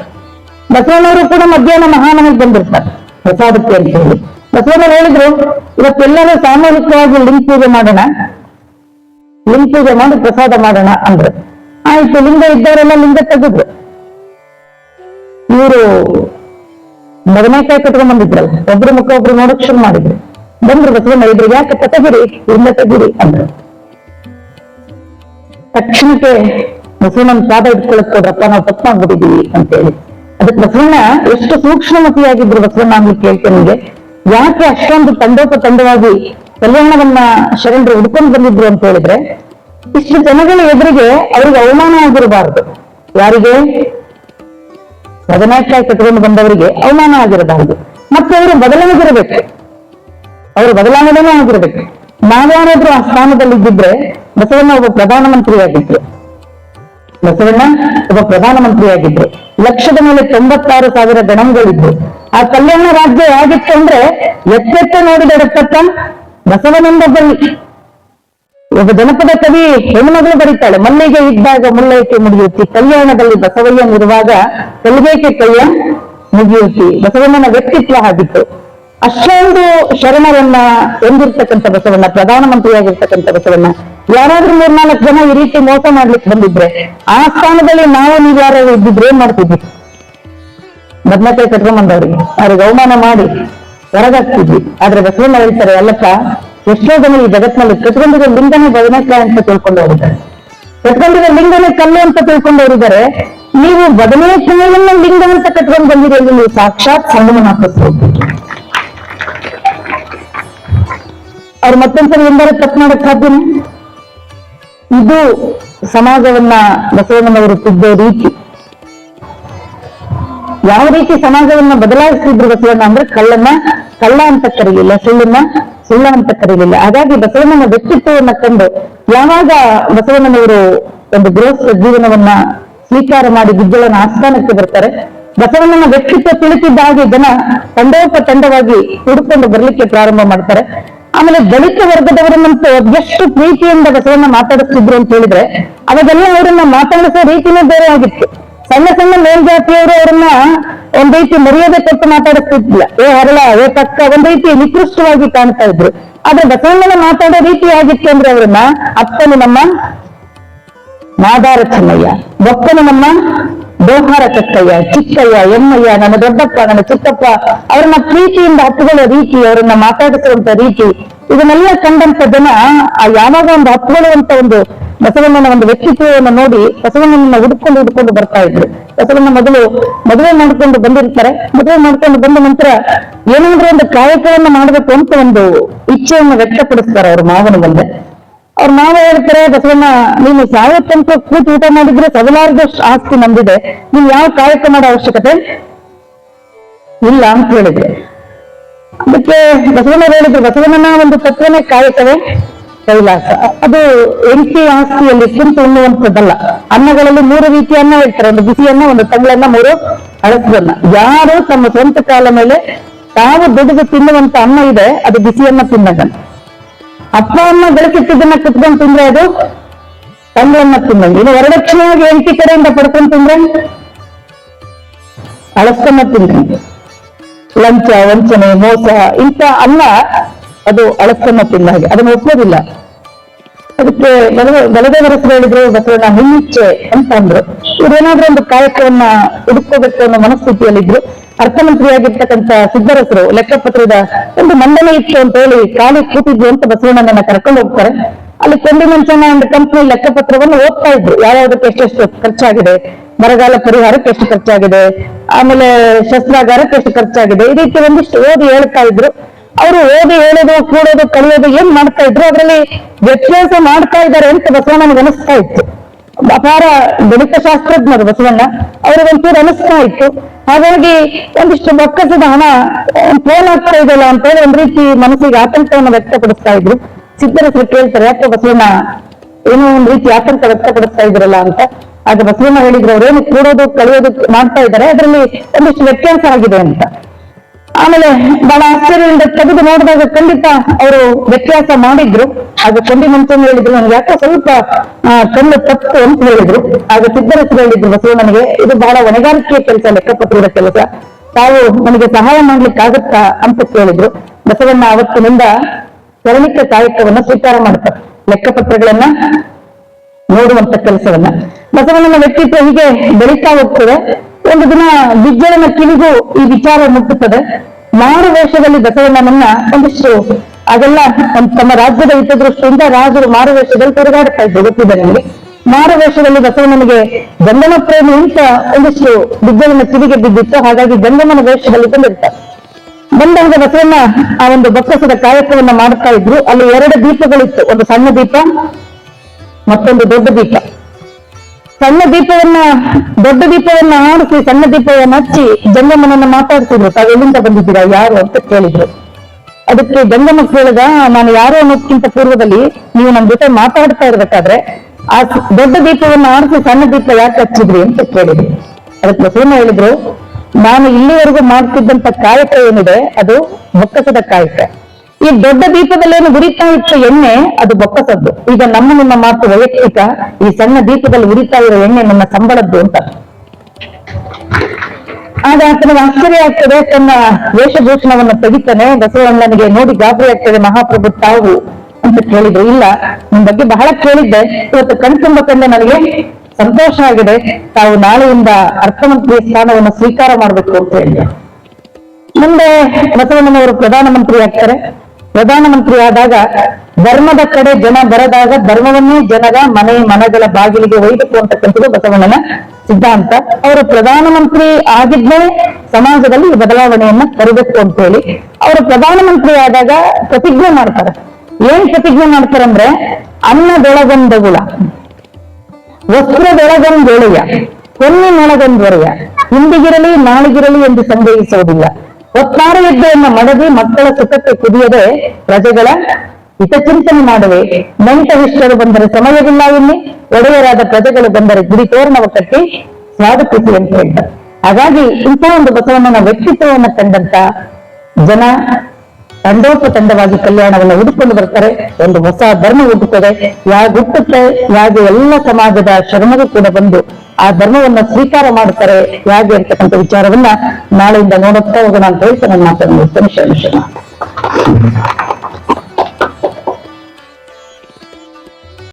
ಬಸವಣ್ಣವರು ಕೂಡ ಮಧ್ಯಾಹ್ನ ಮಹಾಮನೆಗೆ ಬಂದಿರ್ತಾರೆ. ಪ್ರಸಾದಕ್ಕೆ ಅಂತ ಹೇಳಿ. ಬಸವಣ್ಣರು ಹೇಳಿದ್ರು, ಇವತ್ತೆಲ್ಲರೂ ಸಾಮೂಹಿಕವಾಗಿ ಲಿಂಗ ಪೂಜೆ ಮಾಡೋಣ. ಲಿಂಗ ಪೂಜೆ ಮಾಡಿ ಪ್ರಸಾದ ಮಾಡೋಣ ಅಂದ್ರೆ. ಆಯ್ತು, ಲಿಂಗ ಇದ್ದವರೆಲ್ಲ ಲಿಂಗ ತೆಗೆದ್ರು. ಇವರು ಬದನೆಕಾಯಿ ಕಟ್ಕೊಂಡ್ ಬಂದಿದ್ರಲ್ಲ, ಒಬ್ರು ಮುಖ ಒಬ್ರು ನೋಡಕ್ ಶುರು ಮಾಡಿದ್ರು. ಬಂದ್ರು ಬಸವಣ್ಣ ಇದ್ರು ಯಾಕೆ ತೆಗಿರಿ ಲಿಂಗ ತೆಗಿರಿ ಅಂದ್ರು. ತಕ್ಷಣಕ್ಕೆ ಬಸವಣ್ಣನ ಪಾದ ಇಟ್ಕೊಳಕ್ ಕೊಡ್ರಪ್ಪ ನಾವು ತಪ್ಪು ಮಾಡ್ಬಿಟ್ಟಿದೀವಿ ಅಂತ ಹೇಳಿ ಅದಕ್ಕೆ ಬಸವಣ್ಣ ಎಷ್ಟು ಸೂಕ್ಷ್ಮಮತಿಯಾಗಿದ್ರು ಬಸವಣ್ಣ ಅಂತ ಕೇಳ್ತೇನೆ ನಿಮಗೆ ಯಾಕೆ ಅಷ್ಟೊಂದು ತಂಡೋಪತಂಡವಾಗಿ ಕಲ್ಯಾಣವನ್ನ ಶರಣರು ಹುಡ್ಕೊಂಡು ಬಂದಿದ್ರು ಅಂತ ಹೇಳಿದ್ರೆ, ಇಷ್ಟು ಜನಗಳ ಎದುರಿಗೆ ಅವರಿಗೆ ಅವಮಾನ ಆಗಿರಬಾರದು. ಯಾರಿಗೆ? ಬದನೆಕಾಯಿ ಕಟ್ಕೊಂಡು ಬಂದವರಿಗೆ ಅವಮಾನ ಆಗಿರಬಾರದು. ಮತ್ತೆ ಅವರು ಬದಲಾಗಿರಬೇಕು ಅವರು ಬದಲಾವಣೆನೇ ಆಗಿರ್ಬೇಕು. ನಾವ್ಯಾರಾದ್ರೂ ಆ ಸ್ಥಾನದಲ್ಲಿ ಇದ್ದಿದ್ರೆ ಬಸವಣ್ಣ ಒಬ್ಬ ಪ್ರಧಾನಮಂತ್ರಿ ಆಗಿದ್ರು ಬಸವಣ್ಣ ಒಬ್ಬ ಪ್ರಧಾನಮಂತ್ರಿಯಾಗಿದ್ರು. ಲಕ್ಷದ ಮೇಲೆ ತೊಂಬತ್ತಾರು ಸಾವಿರ ಗಣಂಗಳಿದ್ರು. ಆ ಕಲ್ಯಾಣ ರಾಜ್ಯ ಆಗಿತ್ತು ಅಂದ್ರೆ ಎತ್ತೆತ್ತ ನೋಡಿದೆಡತ್ತ ಬಸವನಂದ ಬನ್ನಿ ಒಬ್ಬ ಜನಪದ ಕವಿ ಹೆಣ್ಮಗಳು ಬರೀತಾಳೆ, ಮಲ್ಲಿಗೆ ಇದ್ದಾಗ ಮುಲ್ಲೈಕೆ ಮುಡಿಯುತ್ತಿ, ಕಲ್ಯಾಣದಲ್ಲಿ ಬಸವಯ್ಯನಿರುವಾಗ ಕಲ್ಬೇಕೆ ಕೈಯ ಮುಗಿಯುತ್ತಿ. ಬಸವಣ್ಣನ ವ್ಯಕ್ತಿತ್ವ ಆಗಿತ್ತು ಅಷ್ಟೊಂದು ಶರಣರನ್ನ ಹೊಂದಿರ್ತಕ್ಕಂಥ ಬಸವಣ್ಣ, ಪ್ರಧಾನಮಂತ್ರಿಯಾಗಿರ್ತಕ್ಕಂಥ ಬಸವಣ್ಣ. ಯಾರಾದ್ರೂ ಮೂರ್ನಾಲ್ಕು ಜನ ಈ ರೀತಿ ಮೋಸ ಮಾಡ್ಲಿಕ್ಕೆ ಬಂದಿದ್ರೆ, ಆ ಸ್ಥಾನದಲ್ಲಿ ನಾವು ನೀವು ಯಾರು ಇದ್ದಿದ್ರೆ ಏನ್ ಮಾಡ್ತಿದ್ವಿ? ಬದನೆಕಾಯಿ ಕಟ್ಕೊಂಡ್ ಬಂದವ್ರಿಗೆ ಅವ್ರಿಗೆ ಅವಮಾನ ಮಾಡಿ ಹೊರಗಾಗ್ತಿದ್ವಿ ಆದ್ರೆ ಬಸವಣ್ಣ ಹೇಳ್ತಾರೆ, ಅಲ್ಲಪ್ಪ, ಎಷ್ಟೋ ಜನ ಈ ಜಗತ್ನಲ್ಲಿ ಕಟ್ಕೊಂಡಿರೋ ಲಿಂಗನೇ ಬದನೆಕಾಯಿ ಅಂತ ತಿಳ್ಕೊಂಡು ಹೋಗಿದ್ದಾರೆ. ಕಟ್ಕೊಂಡಿರೋ ಲಿಂಗನೇ ಕಲ್ಲು ಅಂತ ತಿಳ್ಕೊಂಡವರಿದ್ದಾರೆ ನೀವು ಬದನೆಕಾಯಿಯನ್ನ ಲಿಂಗ ಅಂತ ಕಟ್ಕೊಂಡು ಬಂದಿರೋ ನೀವು ಸಾಕ್ಷಾತ್ ಸಂಗಮನಾಥಸ್ಸು ಅವ್ರು ಮತ್ತೊಂದ್ಸರಿ ಎಂದರೆ ತಪ್ಪು ಮಾಡಕ್ ಸಾಧ್ಯನೇ? ಇದು ಸಮಾಜವನ್ನ ಬಸವಣ್ಣನವರು ತಿದ್ದ ರೀತಿ. ಯಾವ ರೀತಿ ಸಮಾಜವನ್ನ ಬದಲಾಯಿಸ್ತಿದ್ರು ಬಸವಣ್ಣ ಅಂದ್ರೆ ಕಳ್ಳನ್ನ, ಕಳ್ಳ ಅಂತ ಕರೀಲಿಲ್ಲ, ಸುಳ್ಳನ್ನ, ಸುಳ್ಳ ಅಂತ ಕರೀಲಿಲ್ಲ. ಹಾಗಾಗಿ ಬಸವಣ್ಣನ ವ್ಯಕ್ತಿತ್ವವನ್ನ ಕಂಡು ಯಾವಾಗ ಬಸವಣ್ಣನವರು ಒಂದು ಗೃಹಸ್ಥ ಜೀವನವನ್ನ ಸ್ವೀಕಾರ ಮಾಡಿ ಗುಜ್ಜಳನ ಆಸ್ಥಾನಕ್ಕೆ ಬರ್ತಾರೆ, ಬಸವಣ್ಣನ ವ್ಯಕ್ತಿತ್ವ ತಿಳಿತಿದ್ದ ಹಾಗೆ ಜನ ತಂಡೋಪತಂಡವಾಗಿ ಹುಡುಕೊಂಡು ಬರ್ಲಿಕ್ಕೆ ಪ್ರಾರಂಭ ಮಾಡ್ತಾರೆ. ಆಮೇಲೆ ದಲಿತ ವರ್ಗದವರನ್ನಂತೂ ಎಷ್ಟು ಪ್ರೀತಿಯಿಂದ ಬಸವಣ್ಣ ಮಾತಾಡಿಸ್ತಿದ್ರು ಅಂತ ಹೇಳಿದ್ರೆ, ಅವಾಗೆಲ್ಲ ಅವರನ್ನ ಮಾತಾಡಿಸೋ ರೀತಿನೇ ಬೇರೆ ಆಗಿತ್ತು. ಸಣ್ಣ ಸಣ್ಣ ಮೇಲ್ಜಾತಿಯವರು ಅವರನ್ನ ಒಂದ್ ರೀತಿ ಮರ್ಯಾದೆ ಕೊಟ್ಟು ಮಾತಾಡಿಸ್ತಿದ್ಲ ಏ ಹರಳ, ಏ ಪಕ್ಕ ಒಂದ್ ರೀತಿ ನಿಕೃಷ್ಟವಾಗಿ ಕಾಣ್ತಾ ಇದ್ರು. ಆದ್ರೆ ಬಸವಣ್ಣನ ಮಾತಾಡೋ ರೀತಿ ಆಗಿತ್ತು ಅಂದ್ರೆ ಅವರನ್ನ ಅಪ್ಪನು ನಮ್ಮ ಮಾದಾರ ಚೆನ್ನಯ್ಯ ಬೊಕ್ಕನು ನಮ್ಮ ದೋಹಾರ ಕಕ್ಕಯ್ಯ ಚಿಕ್ಕಯ್ಯ, ಎಮ್ಮಯ್ಯ ನನ್ನ ದೊಡ್ಡಪ್ಪ ನನ್ನ ಚಿಕ್ಕಪ್ಪ ಅವ್ರನ್ನ ಪ್ರೀತಿಯಿಂದ ಹತ್ತುಗಳ ರೀತಿ, ಅವರನ್ನ ಮಾತಾಡಿಸುವಂತ ರೀತಿ, ಇದನ್ನೆಲ್ಲ ಕಂಡಂತ ಜನ ಆ ಯಾವಾಗ ಒಂದು ಹತ್ಕೊಳ್ಳುವಂತ ಒಂದು ಬಸವಣ್ಣನ ಒಂದು ವ್ಯಕ್ತಿತ್ವವನ್ನು ನೋಡಿ ಬಸವಣ್ಣನ ಹುಡುಕೊಂಡು ಹುಡುಕೊಂಡು ಬರ್ತಾ ಇದ್ರು. ಬಸವಣ್ಣ ಮೊದಲು ಮದುವೆ ಮಾಡ್ಕೊಂಡು ಬಂದಿರ್ತಾರೆ. ಮದುವೆ ಮಾಡ್ಕೊಂಡು ಬಂದ ನಂತರ ಏನಾದ್ರೂ ಒಂದು ಕಾಯಕವನ್ನ ಮಾಡಬೇಕು ಅಂತ ಒಂದು ಇಚ್ಛೆಯನ್ನು ವ್ಯಕ್ತಪಡಿಸ್ತಾರೆ ಅವ್ರ ಮಾವನ ಮುಂದೆ. ಅವ್ರ ಮಾವ ಹೇಳ್ತಾರೆ, ಬಸವಣ್ಣ, ನೀನು ಯಾವ ತನಕ ಕೂತು ಊಟ ಮಾಡಿದ್ರೆ ಸದಲಾರ್ದಷ್ಟು ಆಸ್ತಿ ನಮ್ದಿದೆ. ನೀನ್ ಯಾವ ಕಾಯಕ ಮಾಡೋ ಅವಶ್ಯಕತೆ? ಇಲ್ಲ ಅಂತ ಹೇಳಿದ್ರೆ. ಅದಕ್ಕೆ ಬಸವಣ್ಣ ಹೇಳಿದ್ರು, ಬಸವಣ್ಣನ ಒಂದು ತತ್ವನೇ ಕಾಯಕವೇ? ಕೈಲಾಸ. ಅದು ಎಂಟಿ ಆಸ್ತಿಯಲ್ಲಿ ಕುಂತು ಉಣ್ಣುವಂಥದ್ದಲ್ಲ. ಅನ್ನಗಳಲ್ಲಿ ಮೂರು ರೀತಿಯ ಅನ್ನ ಹೇಳ್ತಾರೆ. ಒಂದು ಬಿಸಿಯನ್ನ, ಒಂದು ತಂಗಳನ್ನ ಮೂರು ಅಳಸದನ್ನ ಯಾರು ತಮ್ಮ ಸ್ವಂತ ಕಾಲ ಮೇಲೆ ತಾವು ದುಡಿದು ತಿನ್ನುವಂತ ಅನ್ನ ಇದೆ, ಅದು ಬಿಸಿಯನ್ನ ತಿನ್ನದ ಅಪ್ಪ ಅಮ್ಮ ಬೆಳಕಿಟ್ಟಿದ್ದನ್ನ ಕುತ್ಕೊಂಡು ತಿಂದ್ರೆ ಅದು? ತಂದೆಯನ್ನ ತಿನ್ನ ಇದು ವರದಕ್ಷಿಣೆಯಾಗಿ ಎಂಟಿ ಕಡೆಯಿಂದ ಪಡ್ಕೊಂಡು ತಿಂದ್ರೆ? ಅಳಸನ್ನ ತಿನ್ನಂಗೆ ಲಂಚ, ವಂಚನೆ, ಮೋಸ, ಇಂಥ ಅಲ್ಲ ಅದು ಅಳಸನ್ನ ತಿಂದ ಹಾಗೆ. ಅದನ್ನು ಒಪ್ಪೋದಿಲ್ಲ ಅದಕ್ಕೆ ಬಲದೇವರಸರು ಹೇಳಿದ್ರು ಬಸವಣ್ಣ ಅಂತ ಅಂದ್ರು. ಇವ್ರೇನಾದ್ರೂ ಒಂದು ಕಾಯಕವನ್ನ ಹುಡುಕೋಬೇಕು ಅನ್ನೋ ಮನಸ್ಥಿತಿಯಲ್ಲಿದ್ರು. ಅರ್ಥಮಂತ್ರಿಯಾಗಿರ್ತಕ್ಕಂಥ ಸಿದ್ದರಸರು ಲೆಕ್ಕಪತ್ರದ ಒಂದು ಮಂಡನೆ ಇತ್ತು ಅಂತ ಹೇಳಿ ಖಾಲಿ ಕೂತಿದ್ವಿ ಅಂತ ಬಸವಣ್ಣನನ್ನ ಕರ್ಕೊಂಡು ಹೋಗ್ತಾರೆ. ಅಲ್ಲಿ ಕೊಂಡಿ ಮಂಚನ ಒಂದು ಕಂಪನಿ ಲೆಕ್ಕಪತ್ರವನ್ನು ಓದ್ತಾ ಇದ್ರು. ಯಾವ್ಯಾವ್ದಕ್ಕೆ ಎಷ್ಟೆಷ್ಟು ಖರ್ಚಾಗಿದೆ, ಬರಗಾಲ ಪರಿಹಾರಕ್ಕೆ ಎಷ್ಟು ಖರ್ಚಾಗಿದೆ, ಆಮೇಲೆ ಶಸ್ತ್ರಾಗಾರಕ್ಕೆ ಎಷ್ಟು ಖರ್ಚಾಗಿದೆ, ಈ ರೀತಿ ಒಂದಿಷ್ಟು ಓದಿ ಹೇಳ್ತಾ ಇದ್ರು. ಅವರು ಓದಿ ಹೇಳೋದು, ಕೂಡೋದು, ಕಲಿಯೋದು ಏನ್ ಮಾಡ್ತಾ ಇದ್ರು, ಅದರಲ್ಲಿ ವ್ಯತ್ಯಾಸ ಮಾಡ್ತಾ ಇದ್ದಾರೆ ಅಂತ ಬಸವಣ್ಣನಿಗೆ ಅನಿಸ್ತಾ ಇತ್ತು. ಅಪಾರ ಗಣಿತ ಶಾಸ್ತ್ರಜ್ಞರು ಬಸವಣ್ಣ ಅವ್ರಿಗೆ ಒಂಚೂರು ಅನಿಸ್ತಾ ಇತ್ತು. ಹಾಗಾಗಿ ಒಂದಿಷ್ಟು ಬೊಕ್ಕಸದ ಹಣ ಫೋನ್ ಆಗ್ತಾ ಇದೆಯಲ್ಲ ಅಂತ ಹೇಳಿ ಒಂದ್ ರೀತಿ ಮನಸ್ಸಿಗೆ ಆತಂಕವನ್ನು ವ್ಯಕ್ತಪಡಿಸ್ತಾ ಇದ್ರು. ಸಿದ್ದರಸರು ಕೇಳ್ತಾರೆ, ಯಾಕೆ ಬಸವಣ್ಣ ಏನೋ ಒಂದ್ ರೀತಿ ಆತಂಕ ವ್ಯಕ್ತಪಡಿಸ್ತಾ ಇದ್ರಲ್ಲ ಅಂತ. ಆಗ ಬಸವಣ್ಣ ಹೇಳಿದ್ರು, ಅವ್ರೇನು ಕೂಡೋದು, ಕಳೆಯೋದು ಮಾಡ್ತಾ ಇದ್ದಾರೆ, ಅದರಲ್ಲಿ ಒಂದಿಷ್ಟು ವ್ಯತ್ಯಾಸ ಆಗಿದೆ ಅಂತ. ಆಮೇಲೆ ಬಹಳ ಆಶ್ಚರ್ಯದಿಂದ ತೆಗೆದು ನೋಡಿದಾಗ ಖಂಡಿತ ಅವರು ವ್ಯತ್ಯಾಸ ಮಾಡಿದ್ರು. ಆಗ ಕೊಂಡಿ ಮಂಚನ್ ಹೇಳಿದ್ರು. ನನ್ಗೆ ಯಾಕೋ ಸ್ವಲ್ಪ ಕಣ್ಣು ತಪ್ಪು ಅಂತ ಹೇಳಿದ್ರು. ಆಗ ಸಿದ್ದರಸರು ಹೇಳಿದ್ರು ಬಸವಣ್ಣನಿಗೆ. ಇದು ಬಹಳ ಹೊಣೆಗಾರಿಕೆಯ ಕೆಲಸ, ಲೆಕ್ಕಪತ್ರದ ಕೆಲಸ. ತಾವು ನನಗೆ ಸಹಾಯ ಮಾಡ್ಲಿಕ್ಕೆ ಆಗುತ್ತಾ ಅಂತ ಕೇಳಿದ್ರು. ಬಸವಣ್ಣ ಅವತ್ತಿನಿಂದ ಸರಣಿಕ ಕಾಯಕವನ್ನ ಸ್ವೀಕಾರ ಮಾಡ್ತಾರೆ. ಲೆಕ್ಕಪತ್ರಗಳನ್ನ ನೋಡುವಂತ ಕೆಲಸವನ್ನ. ಬಸವಣ್ಣನ ವ್ಯಕ್ತಿತ್ವ ಹೀಗೆ ಬೆಳೀತಾ ಹೋಗ್ತದೆ. ಒಂದು ದಿನ ಬಿಜ್ಜಳನ ಕಿವಿಗೂ ಈ ವಿಚಾರ ಮುಟ್ಟುತ್ತದೆ. ಮಾರು ವೇಷದಲ್ಲಿ ದಸವಣ್ಣನನ್ನ ಒಂದಿಷ್ಟು ಅದೆಲ್ಲ ತಮ್ಮ ರಾಜ್ಯದ ಹಿತದೃಷ್ಟಿಯಿಂದ ರಾಜರು ಮಾರು ವೇಷದಲ್ಲಿ ತಿರುಗಾಡ್ತಾ ಇದ್ರು, ಗೊತ್ತಿದೆ ನಮಗೆ? ಮಾರು ವೇಷದಲ್ಲಿ ಗಂಡನ ಪ್ರೇಮಿ ಅಂತ ಒಂದಿಷ್ಟು ಬಿಜ್ಜಳನ ಕಿವಿಗೆ ಬಿದ್ದಿತ್ತು, ಹಾಗಾಗಿ ಗಂಡನ ವೇಷದಲ್ಲಿ ಬಂದಿರ್ತಾರೆ ಬಂದಾಗ ಬಸವಣ್ಣ ಆ ಒಂದು ಬೊಕ್ಕಸದ ಕಾಯಕವನ್ನ ಮಾಡ್ತಾ ಇದ್ರು. ಅಲ್ಲಿ ಎರಡು ದೀಪಗಳಿತ್ತು. ಒಂದು ಸಣ್ಣ ದೀಪ, ಮತ್ತೊಂದು ದೊಡ್ಡ ದೀಪ. ಸಣ್ಣ ದೀಪವನ್ನ, ದೊಡ್ಡ ದೀಪವನ್ನ ಆಡಿಸಿ ಸಣ್ಣ ದೀಪವನ್ನ ಹಚ್ಚಿ ಜಂಗಮ್ಮನನ್ನ ಮಾತಾಡ್ತಿದ್ರು. ತಾವು ಎಲ್ಲಿಂದ ಬಂದಿದ್ದೀರಾ? ಯಾರು ಅಂತ ಕೇಳಿದ್ರು. ಅದಕ್ಕೆ ಗಂಗಮ್ಮ ಕೇಳಿದ, ನಾನು ಯಾರು ಅನ್ನೋದಕ್ಕಿಂತ ಪೂರ್ವದಲ್ಲಿ ನೀವು ನಮ್ ಜೊತೆ ಮಾತಾಡ್ತಾ ಇರ್ಬೇಕಾದ್ರೆ ಆ ದೊಡ್ಡ ದೀಪವನ್ನ ಆಡಿಸಿ ಸಣ್ಣ ದೀಪ ಯಾಕೆ ಹಚ್ಚಿದ್ರಿ ಅಂತ ಕೇಳಿದ್ರು. ಅದಕ್ಕೆ ಸೀಮ ಹೇಳಿದ್ರು, ನಾನು ಇಲ್ಲಿವರೆಗೂ ಮಾಡ್ತಿದ್ದಂತ ಕಾಯಕ ಏನಿದೆ, ಅದು ಬೊಕ್ಕಸದ ಕಾಯಕ. ಈ ದೊಡ್ಡ ದೀಪದಲ್ಲೇನು ಉರಿತಾ ಇತ್ತು ಎಣ್ಣೆ, ಅದು ಬೊಕ್ಕಸದ್ದು. ಈಗ ನಮ್ಮ ನಿಮ್ಮ ಮಾತು ವೈಯಕ್ತಿಕ ಈ ಸಣ್ಣ ದೀಪದಲ್ಲಿ ಉರಿತಾ ಇರೋ ಎಣ್ಣೆ ನನ್ನ ಸಂಬಳದ್ದು ಅಂತ. ಆಗ ಆತನಿಗೆ ಆಶ್ಚರ್ಯ ಆಗ್ತದೆ, ತನ್ನ ವೇಷಭೂಷಣವನ್ನು ತೆಗಿತಾನೆ, ಬಸವಣ್ಣನಿಗೆ ನೋಡಿ ಗಾಬರಿ ಆಗ್ತದೆ, ಮಹಾಪ್ರಭು ತಾವು ಅಂತ ಕೇಳಿದ್ರು. ಇಲ್ಲ, ನಿಮ್ ಬಗ್ಗೆ ಬಹಳ ಕೇಳಿದ್ದೆ. ಇವತ್ತು ಕಣ್ತುಂಬ ಕಂಡ ನನಗೆ. ಸಂತೋಷ ಆಗಿದೆ. ತಾವು ನಾಳೆಯಿಂದ ಅರ್ಥಮಂತ್ರಿ ಸ್ಥಾನವನ್ನು ಸ್ವೀಕಾರ ಮಾಡಬೇಕು ಅಂತ ಹೇಳಿದೆ. ಮುಂದೆ ಬಸವಣ್ಣನವರು ಪ್ರಧಾನಮಂತ್ರಿ ಆಗ್ತಾರೆ. ಪ್ರಧಾನಮಂತ್ರಿ ಆದಾಗ ಧರ್ಮದ ಕಡೆ ಜನ ಬರದಾಗ ಧರ್ಮವನ್ನೇ ಜನರ ಮನೆ, ಮನಗಳ ಬಾಗಿಲಿಗೆ ಒಯ್ಬೇಕು ಅಂತಕ್ಕಂಥದ್ದು ಬಸವಣ್ಣನ ಸಿದ್ಧಾಂತ. ಅವರು ಪ್ರಧಾನಮಂತ್ರಿ ಆಗಿದ್ದೇ ಸಮಾಜದಲ್ಲಿ ಬದಲಾವಣೆಯನ್ನ ತರಬೇಕು ಅಂತ ಹೇಳಿ ಅವರು ಪ್ರಧಾನಮಂತ್ರಿ ಆದಾಗ ಪ್ರತಿಜ್ಞೆ ಮಾಡ್ತಾರೆ. ಏನ್ ಪ್ರತಿಜ್ಞೆ ಮಾಡ್ತಾರಂದ್ರೆ ಅನ್ನದೊಳಗೊಂದಗುಳ ವಸ್ತ್ರದೊಳಗೊಂದೊಳೆಯ, ಹೊನ್ನಿನೊಳಗೊಂದೊರೆಯ ಇಂದಿಗಿರಲಿ ನಾಳಿಗಿರಲಿ ಎಂದು ಸಂದೇಹಿಸುವುದಿಲ್ಲ ಒತ್ತಾರ ಯುದ್ಧವನ್ನು ಮಡದಿ ಮಕ್ಕಳ ಸುಖಕ್ಕೆ ಕುದಿಯದೆ ಪ್ರಜೆಗಳ ಹಿತಚಿಂತನೆ ಮಾಡುವೆ. ನೆಂಟವಿಷ್ಟರು ಬಂದರೆ ಸಮಯವಿಲ್ಲ ಇಲ್ಲಿ. ಒಡೆಯರಾದ ಪ್ರಜೆಗಳು ಬಂದರೆ ಗುರಿ ತೋರಣವ ಕಟ್ಟಿ ಸ್ವಾಗತಿಸಿ ಅಂತ ಹೇಳ್ತಾರೆ. ಹಾಗಾಗಿ ಇಂತಹ ಒಂದು ಬಸವಣ್ಣನ ವ್ಯಕ್ತಿತ್ವವನ್ನು ಕಂಡಂತ ಜನ ತಂಡೋಪತಂಡವಾಗಿ ಕಲ್ಯಾಣವನ್ನು ಹುಡುಕೊಂಡು ಬರ್ತಾರೆ, ಒಂದು ಹೊಸ ಧರ್ಮ ಹುಟ್ಟುತ್ತದೆ. ಯಾಗ ಹುಟ್ಟುತ್ತೆ, ಯಾಗೆ ಎಲ್ಲ ಸಮಾಜದ ಶರಣರು ಕೂಡ ಬಂದು ಆ ಧರ್ಮವನ್ನ ಸ್ವೀಕಾರ ಮಾಡುತ್ತಾರೆ, ಯಾಗೆ ಅಂತಕ್ಕಂಥ ವಿಚಾರವನ್ನ ನಾಳೆಯಿಂದ ನೋಡುತ್ತಾ ಹೋಗೋಣ ಅಂತ ಹೇಳ್ತಾ ನನ್ನ ಮಾತನ್ನು ಶರಣ ಶರಣ.